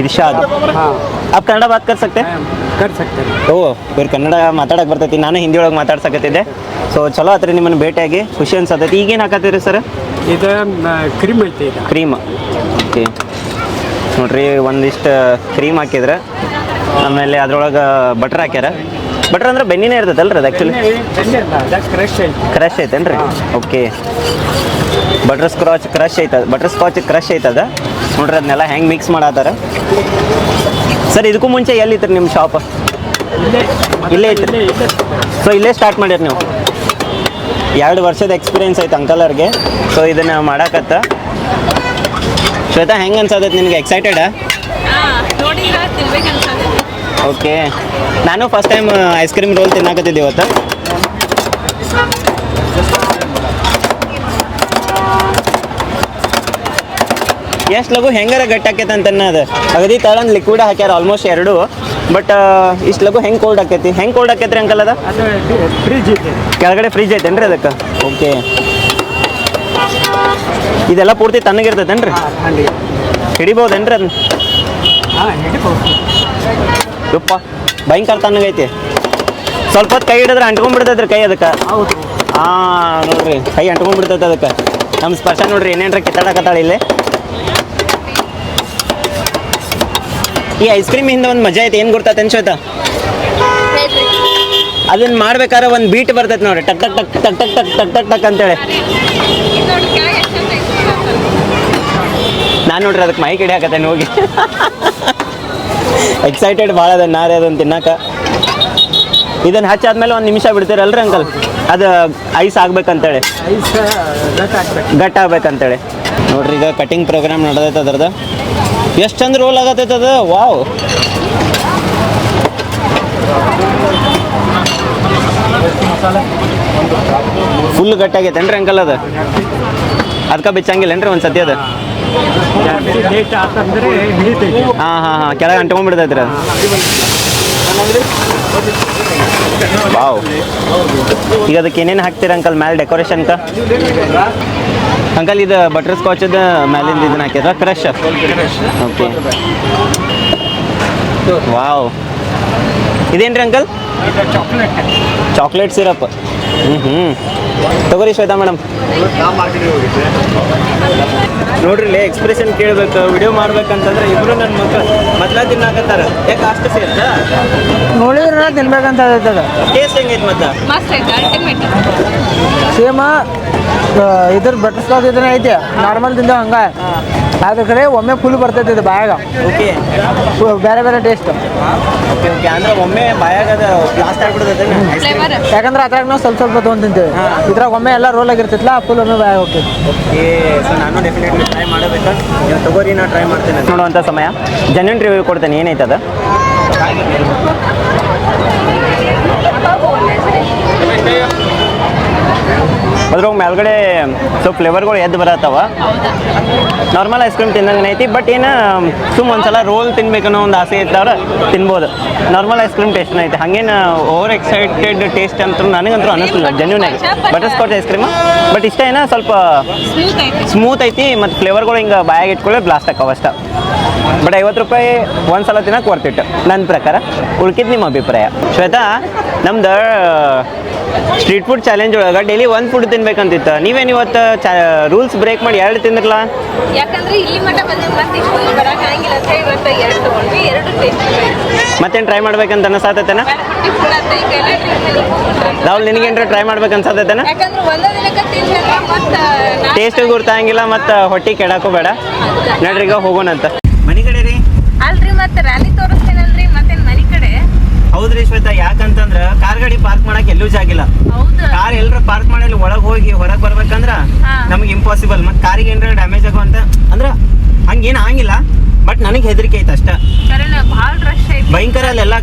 ಇರ್ಷಾದ್. ಹಾಂ. ಆಪ್ ಕನ್ನಡ ಬಾತ್ ಕರ್ ಸಕ್ತೆ? ಕಟ್ ಸಕ್ತೆ. ಓ ಇವ್ರು ಕನ್ನಡ ಮಾತಾಡಕ್ಕೆ ಬರ್ತೈತಿ. ನಾನು ಹಿಂದಿ ಒಳಗೆ ಮಾತಾಡ್ಸಕತ್ತಿದ್ದೆ ಸೊ ಚಲೋ ಆತ್ರಿ ನಿಮ್ಮನ್ನು ಭೇಟಿಯಾಗಿ. ಖುಷಿ ಅನ್ಸತ್ತೈತಿ ಈಗೇನು ಹಾಕತ್ತೀರಿ ಸರ್? ಇದು ಕ್ರೀಮ್ ಐತಿ ಕ್ರೀಮ್. ಓಕೆ. ನೋಡ್ರಿ ಒಂದಿಷ್ಟು ಕ್ರೀಮ್ ಹಾಕಿದ್ರೆ. ಆಮೇಲೆ ಅದ್ರೊಳಗೆ ಬಟರ್ ಹಾಕ್ಯಾರ. ಬಟರ್ ಅಂದ್ರೆ ಬೆನ್ನಿನೇ ಇರ್ತೈತಲ್ರಿ ಅದು ಆ್ಯಕ್ಚುಲಿ ಕ್ರಶ್ ಐತೆ ಕ್ರಶ್ ಐತೇನ್ರಿ ಓಕೆ ಬಟರ್ ಸ್ಕ್ರಾಚ್ ಕ್ರಶ್ ಐತದ ಬಟರ್ ಸ್ಕಾಚ್ ಕ್ರಶ್ ಐತದ ನೋಡ್ರಿ ಅದನ್ನೆಲ್ಲ ಹೆಂಗೆ ಮಿಕ್ಸ್ ಮಾಡತ್ತಾರ? ಸರ್ ಇದಕ್ಕೂ ಮುಂಚೆ ಎಲ್ಲಿತ್ತು ನಿಮ್ಮ ಶಾಪ್ ಇಲ್ಲೇ ಐತ್ರಿ ಸೊ ಇಲ್ಲೇ ಸ್ಟಾರ್ಟ್ ಮಾಡಿರಿ ನೀವು? ಎರಡು ವರ್ಷದ ಎಕ್ಸ್ಪೀರಿಯನ್ಸ್ ಐತೆ ಅಂಕಲ್ ಅವ್ರಿಗೆ. ಸೊ ಇದನ್ನು ಮಾಡಾಕತ್ತ. ಶ್ವೇತಾ ಹೆಂಗೆ ಅನ್ಸೋದೈತೆ ನಿನಗೆ? ಎಕ್ಸೈಟೆಡಾ ಓಕೆ. ನಾನು first time ice cream roll ತಿನ್ನಾಕತ್ತಿದ್ದೆ ಇವತ್ತು. ಎಷ್ಟು ಲಘು ಹೆಂಗಾರ ಗಟ್ಟಾಕೈತೆ ಅಂತ ಅದು ಅಗದಿ ತಳನ್ ಲಿಕ್ವಿಡ್ ಹಾಕ್ಯಾರ ಆಲ್ಮೋಸ್ಟ್ ಎರಡು. ಬಟ್ ಇಷ್ಟು ಲಘು ಹೆಂಗೆ ಕೋಲ್ಡ್ ಆಕೈತಿ? ಹೆಂಗೆ ಕೋಲ್ಡ್ ಆಕೈತ್ರಿ ಅಂಕಲ್ ಅದ? ಫ್ರಿಜ್ ಕೆಳಗಡೆ ಫ್ರಿಜ್ ಐತೇನ್ರಿ ಅದಕ್ಕೆ? ಓಕೆ. ಇದೆಲ್ಲ ಪೂರ್ತಿ ತಣ್ಣಗಿರ್ತೈತೇನ್ರಿ ಹಿಡಿಬೋದೇನ್ರಿ ಅದನ್ನ ಹಾಂ ಯಪ್ಪ ಭಯಂಕರ ತಣ್ಣಗೈತಿ ಸ್ವಲ್ಪ ಹೊತ್ತು ಕೈ ಹಿಡಿದ್ರೆ ಅಂಟ್ಕೊಂಡ್ಬಿಡ್ತೈತ್ರಿ ಕೈ ಅದಕ್ಕೆ. ಹೌದು. ಹಾಂ ನೋಡ್ರಿ ಕೈ ಅಂಟ್ಕೊಂಡ್ಬಿಡ್ತೈತೆ ಅದಕ್ಕೆ. ನಮ್ಮ ಸ್ಪರ್ಶ ನೋಡ್ರಿ ಏನೇನ್ರ ಕಿತ್ತಾಡಕತ್ತಾಳ ಇಲ್ಲಿ. ಈ ಐಸ್ ಕ್ರೀಮ್ ಹಿಂದೆ ಒಂದು ಮಜಾ ಐತೆ ಏನು ಗೊತ್ತೈತೆ ಶ್ವೇತಾ? ಅದನ್ನ ಮಾಡ್ಬೇಕಾದ್ರೆ ಒಂದು ಬೀಟ್ ಬರ್ತೈತೆ ನೋಡ್ರಿ ಟಕ್ ಟಕ್ ಟಕ್ ಟಕ್ ಟಕ್ ಟಕ್ ಟಕ್ ಟಕ್ ಟಕ್ ಅಂತೇಳಿ. ನಾನು ನೋಡ್ರಿ ಅದಕ್ಕೆ ಮೈ ಕಿಡಿ ಹಾಕತ್ತೇನೆ ಹೋಗಿ. [laughs] ಎಕ್ಸೈಟೆಡ್ ಭಾಳ ಅದ ನಾರೇ ಅದನ್ನು ತಿನ್ನಾಕ. ಇದನ್ನು ಹಚ್ಚಾದ್ಮೇಲೆ ಒಂದು ನಿಮಿಷ ಬಿಡ್ತೀರಲ್ರಿ ಅಂಕಲ್ ಅದು ಐಸ್ ಆಗ್ಬೇಕಂತೇಳಿ. ಗಟ್ಟ ಆಗ್ಬೇಕಂತೇಳಿ. ನೋಡ್ರಿ ಈಗ ಕಟಿಂಗ್ ಪ್ರೋಗ್ರಾಮ್ ನಡೆದೈತೆ ಅದ್ರದ್ದು. ಎಷ್ಟು ಚಂದ ರೋಲ್ ಆಗತ್ತೈತೆ ಅದು? ವಾವ್ ಫುಲ್ ಗಟ್ಟಾಗೈತೇನ್ರಿ ಅಂಕಲ್ ಅದು? ಅದಕ್ಕೆ ಬಿಚ್ಚಂಗಿಲ್ಲ ಏನ್ರಿ ಒಂದು ಸತಿ ಅದು? ಲೇಟ್ ಆತಂದ್ರೆ ಹಿಡಿತೈತಿ ಹಾಂ ಹಾಂ ಹಾಂ ಕೆಳಗೆ ಅಂಟ್ಕೊಂಡ್ಬಿಡ್ತೈತ್ರಿ ಅದು ವಾವ್. ಈಗ ಅದಕ್ಕೆ ಏನೇನು ಹಾಕ್ತೀರ ಅಂಕಲ್? ಮ್ಯಾಲೆ ಡೆಕೋರೇಷನ್ಕ ಅಂಕಲ್ ಇದು ಬಟರ್ ಸ್ಕಾಚದ ಮ್ಯಾಲಿಂದ ಇದನ್ನ ಹಾಕಿದ್ರ ಕ್ರಶ್ ಓಕೆ ವಾವ್. ಇದೇನ್ರಿ ಅಂಕಲ್? ಚಾಕ್ಲೇಟ್ ಚಾಕ್ಲೇಟ್ ಸಿರಪ್ ಹ್ಞೂ ಹ್ಞೂ ತಗೋರಿ ಶ್ವೇತಾ ಮೇಡಮ್. ನೋಡ್ರಿ ಲೇ ಎಕ್ಸ್ಪ್ರೆಷನ್ ಕೇಳ್ಬೇಕು ವಿಡಿಯೋ ಮಾಡ್ಬೇಕಂತಂದ್ರೆ ಇಬ್ರು ನನ್ನ ಮಕ್ಕಳು ಮೊದ್ಲ ತಿನ್ನಾಕತ್ತಾರ. ಯಾಕೆ ಅಷ್ಟು ಸೇರ್ತ ನೋಡಿದ್ರ ತಿನ್ಬೇಕಂತ ಹೇಳ್ತದ ಟೇಸ್ಟ್ ಹೆಂಗೈತೆ ಮತ್ತೆ? ಮಸ್ತ್ ಅಲ್ಟಿಮೇಟ್ ಸೇಮ ಇದ್ರ ಬಟರ್ ಸ್ಕಾಚ್ ಇದನ್ನ ಐತೆ. ನಾರ್ಮಲ್ ತಿಂದ ಹಂಗ. ಅದ್ರ ಕಡೆ ಒಮ್ಮೆ ಫುಲ್ ಬರ್ತೈತೆ ಇದು ಬಾಯಾಗ. ಓಕೆ ಬೇರೆ ಬೇರೆ ಟೇಸ್ಟ್ ಓಕೆ ಓಕೆ ಅಂದ್ರೆ ಒಮ್ಮೆ ಬಾಯಾಗ ಬ್ಲಾಸ್ಟ್ ಆಗ್ಬಿಡ್ತೈತೆ. ಫ್ಲೇವರ್ ಯಾಕಂದ್ರೆ ಅದ್ರಾಗ ನಾವು ಸ್ವಲ್ಪ ಸ್ವಲ್ಪ ತೊಗೊಂಡ್ ತಿಂತೇವೆ. ಇದ್ರಾಗ ಒಮ್ಮೆ ಎಲ್ಲ ರೋಲ್ ಆಗಿರ್ತೈತಲ್ಲ ಫುಲ್ ಒಮ್ಮೆ ಬಾಯಾಗ ಹೋಗ್ತೈತಿ ಓಕೆ ಸೊ ನಾನು ಡೆಫಿನೆಟ್ಲಿ ಟ್ರೈ ಮಾಡಬೇಕಾ. ನೀವು ತಗೋರಿ ನಾ ಟ್ರೈ ಮಾಡ್ತೇನೆ ನೋಡುವಂಥ ಸಮಯ. ಜನ್ಯನ್ ರಿವ್ಯೂ ಕೊಡ್ತೇನೆ ಏನೈತೆ ಅದು? ಅದ್ರಾಗ ಮೇಲ್ಗಡೆ ಸ್ವಲ್ಪ ಫ್ಲೇವರ್ಗಳು ಎದ್ದು ಬರತ್ತವ. ನಾರ್ಮಲ್ ಐಸ್ ಕ್ರೀಮ್ ತಿನ್ನಂಗೆ ಐತಿ ಬಟ್ ಏನು ಸುಮ್ಮ ಒಂದ್ಸಲ ರೋಲ್ ತಿನ್ಬೇಕನ್ನೋ ಒಂದು ಆಸೆ ಇತ್ತವ್ರ ತಿನ್ಬೋದು. ನಾರ್ಮಲ್ ಐಸ್ ಕ್ರೀಮ್ ಟೇಸ್ಟ್ ಐತಿ. ಹಂಗೇನು ಓವರ್ ಎಕ್ಸೈಟೆಡ್ ಟೇಸ್ಟ್ ಅಂತ ನನಗಂತೂ ಅನ್ನಿಸ್ಲಿಲ್ಲ ಜೆನ್ಯೂನ್ ಆಗಿ. Butterscotch ice cream but ಇಷ್ಟ ಏನೋ ಸ್ವಲ್ಪ ಸ್ಮೂತ್ ಐತಿ. ಮತ್ತು ಫ್ಲೇವರ್ಗಳು ಹಿಂಗೆ ಬಾಯಾಗಿ ಇಟ್ಕೊಳ್ಳಿ ಬ್ಲಾಸ್ಟ್ ಅಷ್ಟ. ಬಟ್ ಐವತ್ತು ರೂಪಾಯಿ ಒಂದು ಸಲ ತಿನ್ನಕ್ಕೆ ವರ್ತಿಟ್ಟು ನನ್ನ ಪ್ರಕಾರ. ಉಳ್ಕಿದ್ದು ನಿಮ್ಮ ಅಭಿಪ್ರಾಯ. ಶ್ವೇತಾ ನಮ್ದು ಸ್ಟ್ರೀಟ್ ಫುಡ್ ಚಾಲೆಂಜ್ ಒಳಗೆ ಡೈಲಿ ಒಂದು ಫುಡ್ ತಿನ್ಬೇಕಂತಿತ್ತು. ನೀವೇನು ಇವತ್ತು ಚಾ ರೂಲ್ಸ್ ಬ್ರೇಕ್ ಮಾಡಿ ಎರಡು ತಿಂದ್ರಲ್ಲ? ಯಾಕಂದ್ರೆ ಇಲ್ಲಿ ಮತ್ತೆ ಇಷ್ಟು ಬರಕ್ ಆಗಿಲ್ಲ ಅಂತ ಹೇಳಿ ಇವತ್ತು ಎರಡು ತಗೊಂಡ್ವಿ ಎರಡು ಟೇಸ್ಟ್ ಮತ್ತೇನು ಟ್ರೈ ಮಾಡ್ಬೇಕಂತ ಟ್ರೀಟ್ಮೆಂಟ್ ರಾಹುಲ್ ನಿನಗೇನ್ರ ಟ್ರೈ ಮಾಡ್ಬೇಕು ಅನ್ಸತ್ತೇನ? ಯಾಕಂದ್ರೆ ಒಂದೇ ದಿನಕ್ಕೆ ತಿಂದ್ರೆ ಮತ್ತೆ ಟೇಸ್ಟ್ ಗುರ್ತಾಗಿಲ್ಲ ಮತ್ತು ಹೊಟ್ಟೆ ಕೆಡಕ್ಕೂ ಬೇಡ. ನಡ್ರಿಗ ಈಗ ಹೋಗೋಣಂತ. ಮನೆ ಕಡೆ ರೀ? ಅಲ್ರಿ ಮತ್ತೆ ರ್ಯಾಲಿ ತೋರಿಸ್ತೇನಲ್ರಿ ಮತ್ತೆ ಮನೆ ಕಡೆ ಹೌದ್ರಿ ಶ್ವೇತಾ ಯಾಕಂತಂದ್ರ ಕಾರ್ ಗಾಡಿ ಪಾರ್ಕ್ ಮಾಡಕ್ ಎಲ್ಲೂ ಜಾಗಿಲ್ಲ ಕಾರ್ ಎಲ್ರ ಪಾರ್ಕ್ ಮಾಡಿ ಒಳಗ್ ಹೋಗಿ ಹೊರಗ್ ಬರ್ಬೇಕಂದ್ರ ನಮಗ್ ಇಂಪಾಸಿಬಲ್ ಮತ್ ಕಾರಿಗೆ ಏನಾರ ಡ್ಯಾಮೇಜ್ ಆಗುವಂತ ಅಂದ್ರ ಹಂಗೇನ್ ಆಗಿಲ್ಲ ಬಟ್ ನನಗೆ ಹೆದರಿಕೆ ಐತೆ ಅಷ್ಟ. ಭಯಂಕರ ಅಲ್ಲೆಲ್ಲ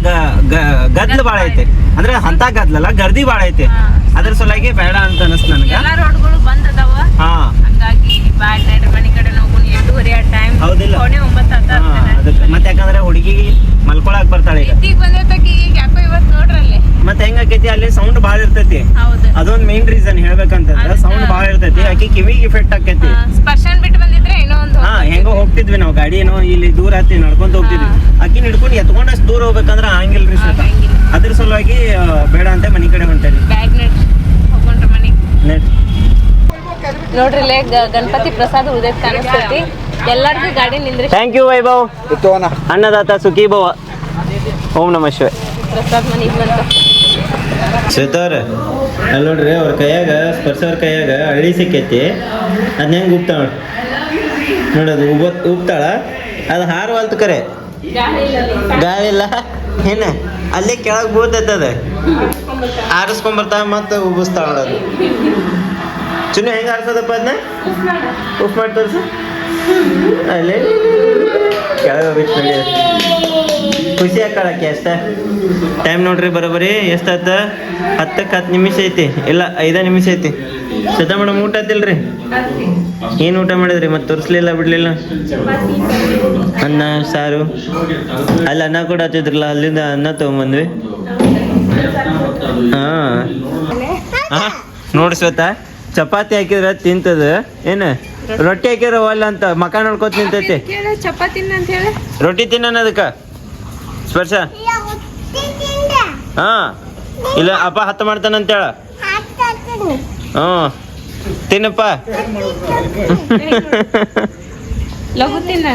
ಗದ್ಲ ಬಾಳ ಐತೆ. ಅಂದ್ರೆ ಅಂತ ಗದ್ಲಲ್ಲ ಗರ್ದಿ ಬಾಳ ಐತೆ. ಅದ್ರ ಸಲುವಾಗಿ ಬೇಡ ಅಂತ ಅನಸ್ತ ನನಗ. ಹಾ. ಹಂಗಾಗಿ ಬ್ಯಾಡ್ ನೈಟ್ ಮನೆ ಕಡೆ ಎಂಟೂವರೆ ಆ ಟೈಮ್ ಹೌದಿಲ್ಲ? ಪೌಣೆ ಒಂಬತ್ತು ಹಾ, ಅದಕ್ಕೆ ಮತ್ತೆ ಯಾಕಂದ್ರೆ ಹುಡುಗಿಗೆ ಮಲ್ಕೊಳಕ್ ಬರ್ತಾಳೆ ಈಗ. ಈಗ ಬಂದೈತಕಿ ಈಗ ಯಾಕೋ ಇವತ್ತು ನೋಡ್ರಲ್ಲಿ. ಮತ್ತೆ ಹೆಂಗಾಕೈತಿ ಅಲ್ಲಿ ಸೌಂಡ್ ಭಾಳ ಇರ್ತೈತಿ. ಅದೊಂದ್ ಮೇನ್ ರೀಸನ್ ಹೇಳ್ಬೇಕಂತಂದ್ರ ಸೌಂಡ್ ಬಾಳ ಇರ್ತೈತಿ. ಆಕಿ ಕಿವಿಗೆ ಇಫೆಕ್ಟ್ ಆಕೈತಿ. ಸ್ಪರ್ಶನ್ ಬಿಟ್ಟು ಬಂದಿದ್ರೆ ಏನೋ ಒಂದು ಹಾ ಹೆಂಗೋ ಹೋಗ್ತಿದ್ವಿ ನಾವು ಗಾಡಿ ಏನೋ ಇಲ್ಲಿ ದೂರ ಹತ್ತಿ ನಡ್ಕೊಂತ ಹೋಗ್ತಿದ್ವಿ. ಅಕ್ಕಿ ಹಿಡ್ಕೊಂಡು ಎತ್ಕೊಂಡಷ್ಟು ದೂರ ಹೋಗ್ಬೇಕಂದ್ರ ಶ್ವೇತಾ. ಆಗಂಗಿಲ್ಲ. ಅದ್ರ ಸಲುವಾಗಿ ಬೇಡ ಅಂತ ಮನಿ ಕಡೆ ಹೊಂಟೇನಿ. ಬ್ಯಾಗ್ ನೆಟ್ ಹೋಗ್ಕೊಂಡ್ರ ನೆಟ್ ನೋಡ್ರಿ ಇಲ್ಲೇ ಗಣಪತಿ ಪ್ರಸಾದ ಉದಯಕ್ ಕಾಣಿಸ್ತೈತಿ. ಎಲ್ಲರಿಗೂ ಗಾಡಿ ನಿಂದ್ರಿ. Thank you Vaibhav. ಅನ್ನದಾತ ಸುಖಿ ಭವ. ಓಂ ನಮ ಶಿವ ಪ್ರಸಾದ್ ಮನೆಗೆ ಬಂತು. ಶ್ವೇತವ್ರ ಅಲ್ಲಿ ನೋಡ್ರಿ ಅವ್ರ ಕೈಯಾಗ ಸ್ಪರ್ಶ ಅವ್ರ ಕೈಯಾಗ ಹಳ್ಳಿ ಸಿಕ್ಕೈತಿ. ಅದ್ ಹೆಂಗ್ ಉಪ್ತಾಳ ನೋಡೋದು ಉಬ ಉಪ್ತಾಳ. ಅದು ಹಾರವಲ್ತು ಕರೆ. ಗಾಳಿ ಇಲ್ಲ. ಏನ? ಅಲ್ಲೇ ಕೆಳಗೆ ಬೂತೈತದ ಅದು. ಆರಿಸ್ಕೊಂಬರ್ತಾವ ಮತ್ತೆ ಉಬ್ಬಿಸ್ತಾಳ ನೋಡೋದು. ಚುನ್ನು ಹೆಂಗೆ ಆರಿಸೋದಪ್ಪ ಅದನ್ನ? ಉಪ್ ಮಾಡಿ ತೋರಿಸು. ಅಲ್ಲೇ ಖುಷಿ ಹಾಕಳಕ್ಕೆ ಅಷ್ಟ. ಟೈಮ್ ನೋಡ್ರಿ, ಬರೋಬರಿ. ಎಷ್ಟಾತ? ಹತ್ತಕ್ಕೆ ಹತ್ತು ನಿಮಿಷ ಐತಿ. ಇಲ್ಲ, ಐದ ನಿಮಿಷ ಐತಿ. ಸದಾ ಮೇಡಮ್ ಊಟ ಆತಿಲ್ರಿ? ಏನು ಊಟ ಮಾಡಿದ್ರಿ? ಮತ್ತೆ ತೋರಿಸ್ಲಿಲ್ಲ, ಬಿಡ್ಲಿಲ್ಲ? ಅನ್ನ, ಸಾರು. ಅಲ್ಲಿ ಅನ್ನ ಕೂಡ ಹತ್ತಿದ್ರಲ್ಲ ಅಲ್ಲಿಂದ ಅನ್ನ ತಗೊಂಬಂದ್ವಿ. ಹಾ. ನೋಡಿ ಶ್ವೇತಾ. ಚಪಾತಿ ಹಾಕಿದ್ರೆ ತಿಂತದ? ಏನ? ರೊಟ್ಟಿ. ಹಾಕಿದ್ರೆ ಒಲ್ಲ ಅಂತ ಮಕ ನೋಡ್ಕೊತ ನಿಂತೈತಿ. ಚಪಾತಿ ರೊಟ್ಟಿ ತಿನ್ನೋಣ ಅದಕ್ಕೆ. ಸ್ಪರ್ಶ. ಹಾ. ಇಲ್ಲ ಅಪ್ಪ ಹತ್ತ ಮಾಡ್ತಾನಂತೇಳ ಹ್ಞೂ. ತಿನ್ನಪ್ಪ. ಲಘು ತಿನ್ನ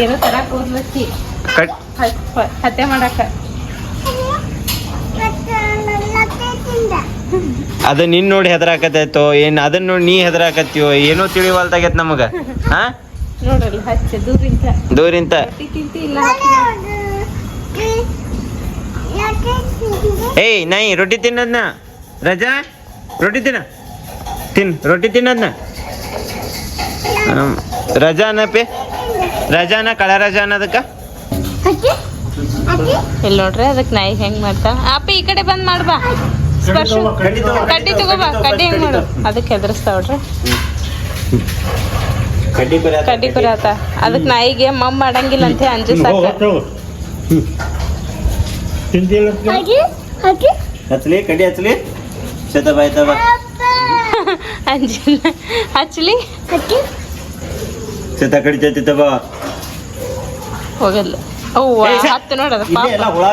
ಏನೋ ತರಕ್ ಕಟ್. ಹತ್ತೆ ಮಾಡಾಕ ಅದು ನಿನ್ ನೋಡಿ ಹೆದರಾಕತೈತೋ ಏನ್ ಅದನ್ನ ನೋಡಿ ನೀ ಹೆದರಾಕತ್ತೀವೋ ಏನೋ ತಿಳಿವಲ್ದಾಗೈತ್ ನಮಗ. ಹಾ? ನೋಡ್ರಲ್ಲ ಹಚ್ಚ ದೂರಿಂದ. ದೂರಿಂತ ರೊಟ್ಟಿ ತಿಂತಿ ಇಲ್ಲ ಏಯ್ ನೈ ರೊಟ್ಟಿ ತಿನ್ನದ್ನ? ರಜಾ ರೊಟ್ಟಿ ತಿನ್ನ. ತಿನ್ ರೊಟ್ಟಿ ತಿನ್ನದ್ನ? ರಜಾನ ರಜಾ ಅನ್ನಪಿ ರಜಾನ ಕಳ ರಜಾ ಅನ್ನೋದಕ್ಕ ಇಲ್ಲಿ ನೋಡ್ರಿ ಅದಕ್ಕೆ ನಾಯಿ ಹೆಂಗ್ ಮಾಡ್ತಾ ಅಪ್ಪ ಈ ಕಡೆ ಬಂದ್ ಮಾಡ್ಬಾ. ಸ್ಪರ್ಶ ಕಡ್ಡಿ ತಗೋ, ಕಡ್ಡಿ ತಗೋಬಾ ಕಡ್ಡಿ ಹೆಂಗ್ ಮಾಡು. ಅದಕ್ಕೆ ಹೆದರ್ಸ್ತಾವ್ರಿ ಕಡ್ಡಿ ಕೊರಿ ಕುರಿ ಆತ. ಅದಕ್ಕೆ ನಾಯಿಗೆ ಮಮ್ ಮಾಡಂಗಿಲ್ಲ ಅಂತ ಅಂಜು ಸಾಕು. ಹಚ್ಲಿ ಕಡ್ಡಿ ಹಚ್ಲಿ ಶತ ಬಾಯ್ತವ [laughs] ಅಂಜಿಲ್ಲ ಹಚ್ಲಿ ಶತ ಕಡಿ ಚತ್ತಿತ್ತವ ಹೋಗಲ್ಲ. ಅವ್ವ. ಹತ್ತು ನೋಡದ ಇಲ್ಲೇ ಎಲ್ಲ ಹುಳ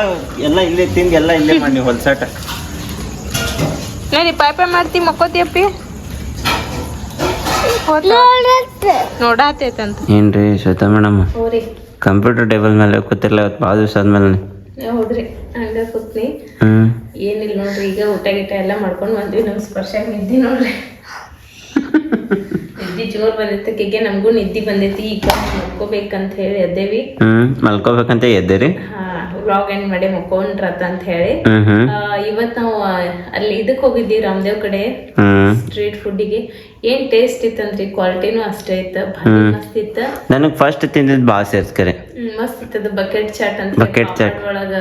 ಎಲ್ಲ ಇಲ್ಲೇ ತಿಂದು ಎಲ್ಲ ಇಲ್ಲೇ ಮಾಡಿ ಹೊಲ್ಸಾಟ. ನೋಡಿ ಪಾಯಪ ಮಾಡ್ತಿ ಮಕ್ಕೋತಿಯಪ್ಪಿ ನೋಡಾತೈತಂತ ಏನ್ರಿ ಶ್ವೇತಾ ಮೇಡಮ್? ಕಂಪ್ಯೂಟರ್ ಟೇಬಲ್ ಮೇಲೆ ಕೂತಿರ್ಲ ಇವತ್ತು ಭಾಳ ದಿವಸ ಆದ್ಮೇಲೆ. ಹೌದ್ರಿ. ಹಂಗ ಕೂತ್ನಿ. ಹ್ಮ್. ಏನಿಲ್ಲ ನೋಡ್ರಿ ಈಗ ಊಟ ಗೀಟ ಎಲ್ಲ ಮಾಡ್ಕೊಂಡು ಬಂದ್ವಿ. ನಮ್ ಸ್ಪರ್ಶ ನಿದ್ದಿ ನೋಡ್ರಿ. [laughs] ನಿದ್ದಿ ಜೋರ್ ಬಂದಿದ್ದಕ್ಕಿಗೆ ನಮಗೂ ನಿದ್ದಿ ಬಂದೈತಿ ಈಗ ಮಲ್ಕೋಬೇಕಂತ ಹೇಳಿ ಎದ್ದೇವಿ. ಹ್ಮ್ ಮಲ್ಕೋಬೇಕಂತ ಎದ್ದೇರಿ? ಹಾ ವ್ಲಾಗ್ ಎಂಡ್ ಮಾಡಿ ಮಕ್ಕೊಂಡ್ರತ್ತ ಅಂತ ಹೇಳಿ. ಇವತ್ ನಾವು ಅಲ್ಲಿ ಇದಕ್ ಹೋಗಿದ್ವಿ ರಾಮದೇವ್ ಕಡೆ ಸ್ಟ್ರೀಟ್ ಫುಡ್ಡಿಗೆ ಏನ್ ಟೇಸ್ಟ್ ಇತ್ತಂದ್ರಿ ಕ್ವಾಲಿಟಿನೂ ಅಷ್ಟೇ ಇತ್ತ ಮಸ್ತ್ ಇತ್ತ. ನನಗೆ ಫಸ್ಟ್ ತಿಂದಿದ್ ಬಾಸ್ ಸೇರ್ಸ್ಕರೆ ಮಸ್ತ್ ಇತ್ತದ ಬಕೆಟ್ ಚಾಟ್ ಅಂತ ಬಕೆಟ್ ಚಾಟ್ ಒಳಗ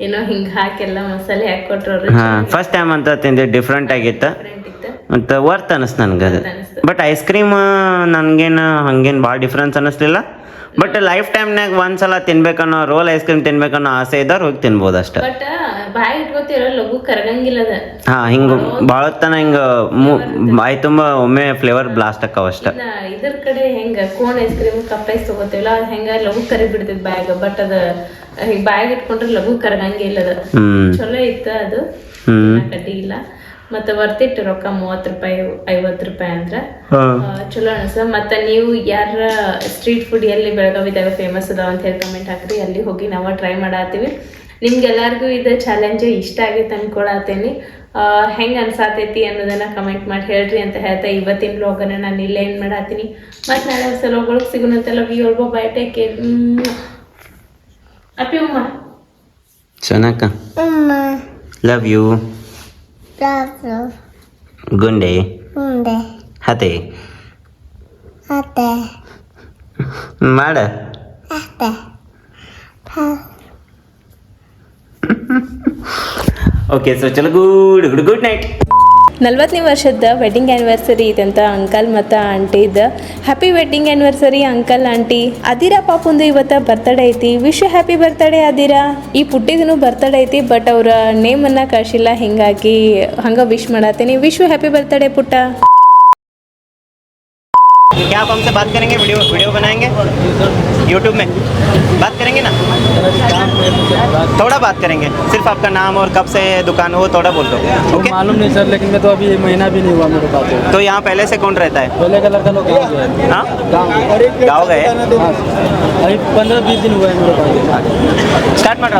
ಏನೋ ಹಿಂಗ್ ಹಾಕೆಲ್ಲ ಮಸಾಲೆ ಹಾಕಿ ಹಾ ಫಸ್ಟ್ ಟೈಮ್ ಅಂತ ತಿಂದೆ ಡಿಫ್ರೆಂಟ್ ಆಗಿತ್ತು? ಮತ್ತು ವರ್ತ್ ಅನಿಸ್ತು ನನಗೆ ಬಟ್ ಐಸ್ ಕ್ರೀಮ್ ನನಗೇನು ಹಂಗೇನು ಭಾಳ ಡಿಫ್ರೆನ್ಸ್ ಅನ್ನಿಸ್ಲಿಲ್ಲ ಬಟ್ ಲೈಫ್ ಟೈಮ್ನಾಗ ಒಂದ್ಸಲ ತಿನ್ಬೇಕನ್ನೋ ರೋಲ್ ಐಸ್ ಕ್ರೀಮ್ ತಿನ್ಬೇಕನ್ನೋ ಆಸೆ ಇದ್ದವ್ರು ಹೋಗಿ ತಿನ್ಬೋದು ಅಷ್ಟೇ. ಬಟ್ ಬಾಯಿ ಇಟ್ಕೋತಿರೋ ಲಘು ಕರಗಂಗಿಲ್ಲ ಅದ. ಹಾ ಹಿಂಗ ಭಾಳ ತನ ಹಿಂಗೆ ಬಾಯಿ ತುಂಬ ಒಮ್ಮೆ ಫ್ಲೇವರ್ ಬ್ಲಾಸ್ಟ್ ಆಕಾವ ಅಷ್ಟೇ. ಇನ್ನ ಇದ್ರ ಕಡೆ ಹೆಂಗ cone ice cream cup ice ತಗೋತೀವಲ್ಲ ಅದ್ ಹೆಂಗ ಲಘು ಕರಿ ಬಿಡ್ತೈತಿ ಬ್ಯಾಗ್. ಬಟ್ ಅದ ಹಿಂಗ್ ಬ್ಯಾಗ್ ಇಟ್ಕೊಂಡ್ರೆ ಲಘು ಕರಗಂಗಿಲ್ಲ ಅದ. ಹ್ಮ್. ಚಲೋ ಇತ್ತ ಅದು. ಹ್ಮ್. ಕಡ್ಡಿ ಇಲ್ಲ. ಮತ್ತೆ ವರ್ತಿಟ್ಟು ರೊಕ್ಕ ಮೂವತ್ತು ರೂಪಾಯಿ ಐವತ್ತು ರೂಪಾಯಿ ಅಂದ್ರ ಚಲೋ ಅನ್ಸ ಮತ್ತೆ ನೀವು ಯಾರ ಸ್ಟ್ರೀಟ್ ಫುಡ್ ಎಲ್ಲಿ ಬೆಳಗಾವಿದಾಗ ಫೇಮಸ್ ಅದಾವ ಅಂತ ಹೇಳಿ ಕಮೆಂಟ್ ಹಾಕ್ರಿ. ಅಲ್ಲಿ ಹೋಗಿ ನಾವು ಟ್ರೈ ಮಾಡಾತೀವಿ ನಿಮ್ಗೆಲ್ಲರಿಗೂ ಇದ ಚಾಲೆಂಜ್ ಇಷ್ಟ ಆಗೈತೆ ಅನ್ಕೊಳತೇನಿ ಹೆಂಗೆ ಅನ್ಸಾತೈತಿ ಅನ್ನೋದನ್ನ ಕಮೆಂಟ್ ಮಾಡಿ ಹೇಳ್ರಿ ಅಂತ ಹೇಳ್ತಾ ಇವತ್ತಿನ ಬ್ಲಾಗನ್ನು ನಾನು ಇಲ್ಲೇ ಏನ್ ಮಾಡತ್ತೀನಿ. ಮತ್ತು ನಾಳೆ ಹೊಸ ಸಿಗುನಂತೆಲ್ಲ ಸಿಗೋಣಂತೆಲ್ಲ ವಿ ಬೈ ಟೇಕ್ ಕೇರ್ ಅಪ್ಪಿ ಉಮ್ಮ. ಚೆನ್ನಾಗ ಲವ್ ಯು ಗುಂಡೆ ಹತೆ ಮಾಡ ಓಕೆ ಸೊ ಚಲೋ ಗುಡ್ ಗುಡ್ ಗುಡ್ ನೈಟ್ ನಲ್ವತ್ತನೇ ವರ್ಷದ ವೆಡ್ಡಿಂಗ್ ಆ್ಯನಿವರ್ಸರಿ ಇದಂತ ಅಂಕಲ್ ಮತ್ತು ಆಂಟಿದ happy wedding anniversary uncle aunty Adira ಪಾಪುಂದು ಇವತ್ತು ಬರ್ತಡೇ ಐತಿ. Wish happy birthday Adira. ಈ ಪುಟ್ಟಿದನು ಬರ್ತಡೇ ಐತಿ ಬಟ್ ಅವರ ನೇಮನ್ನು ಕಳಿಸಿಲ್ಲ, ಹಿಂಗಾಗಿ ಹಂಗೆ ವಿಶ್ ಮಾಡತ್ತೀನಿ. ವಿಶ್ ಹ್ಯಾಪಿ ಬರ್ತಡೇ ಪುಟ್ಟ. क्या आप हमसे बात करेंगे? वीडियो वीडियो बनाएँगे? यूट्यूब में। बात करेंगे ना? थोड़ा बात करेंगे। सिर्फ़ आपका नाम और कब से दुकान हो थोड़ा बोल दो। ओके मालूम नहीं सर लेकिन मैं तो अभी महीना भी नहीं हुआ मेरे पास तो। तो यहाँ पहले से कौन रहता है? पहले का लड़का लोग हाँ? गाँव गए। हाँ। अभी पंद्रह बीस दिन हुआ है मेरे पास स्टार्ट मार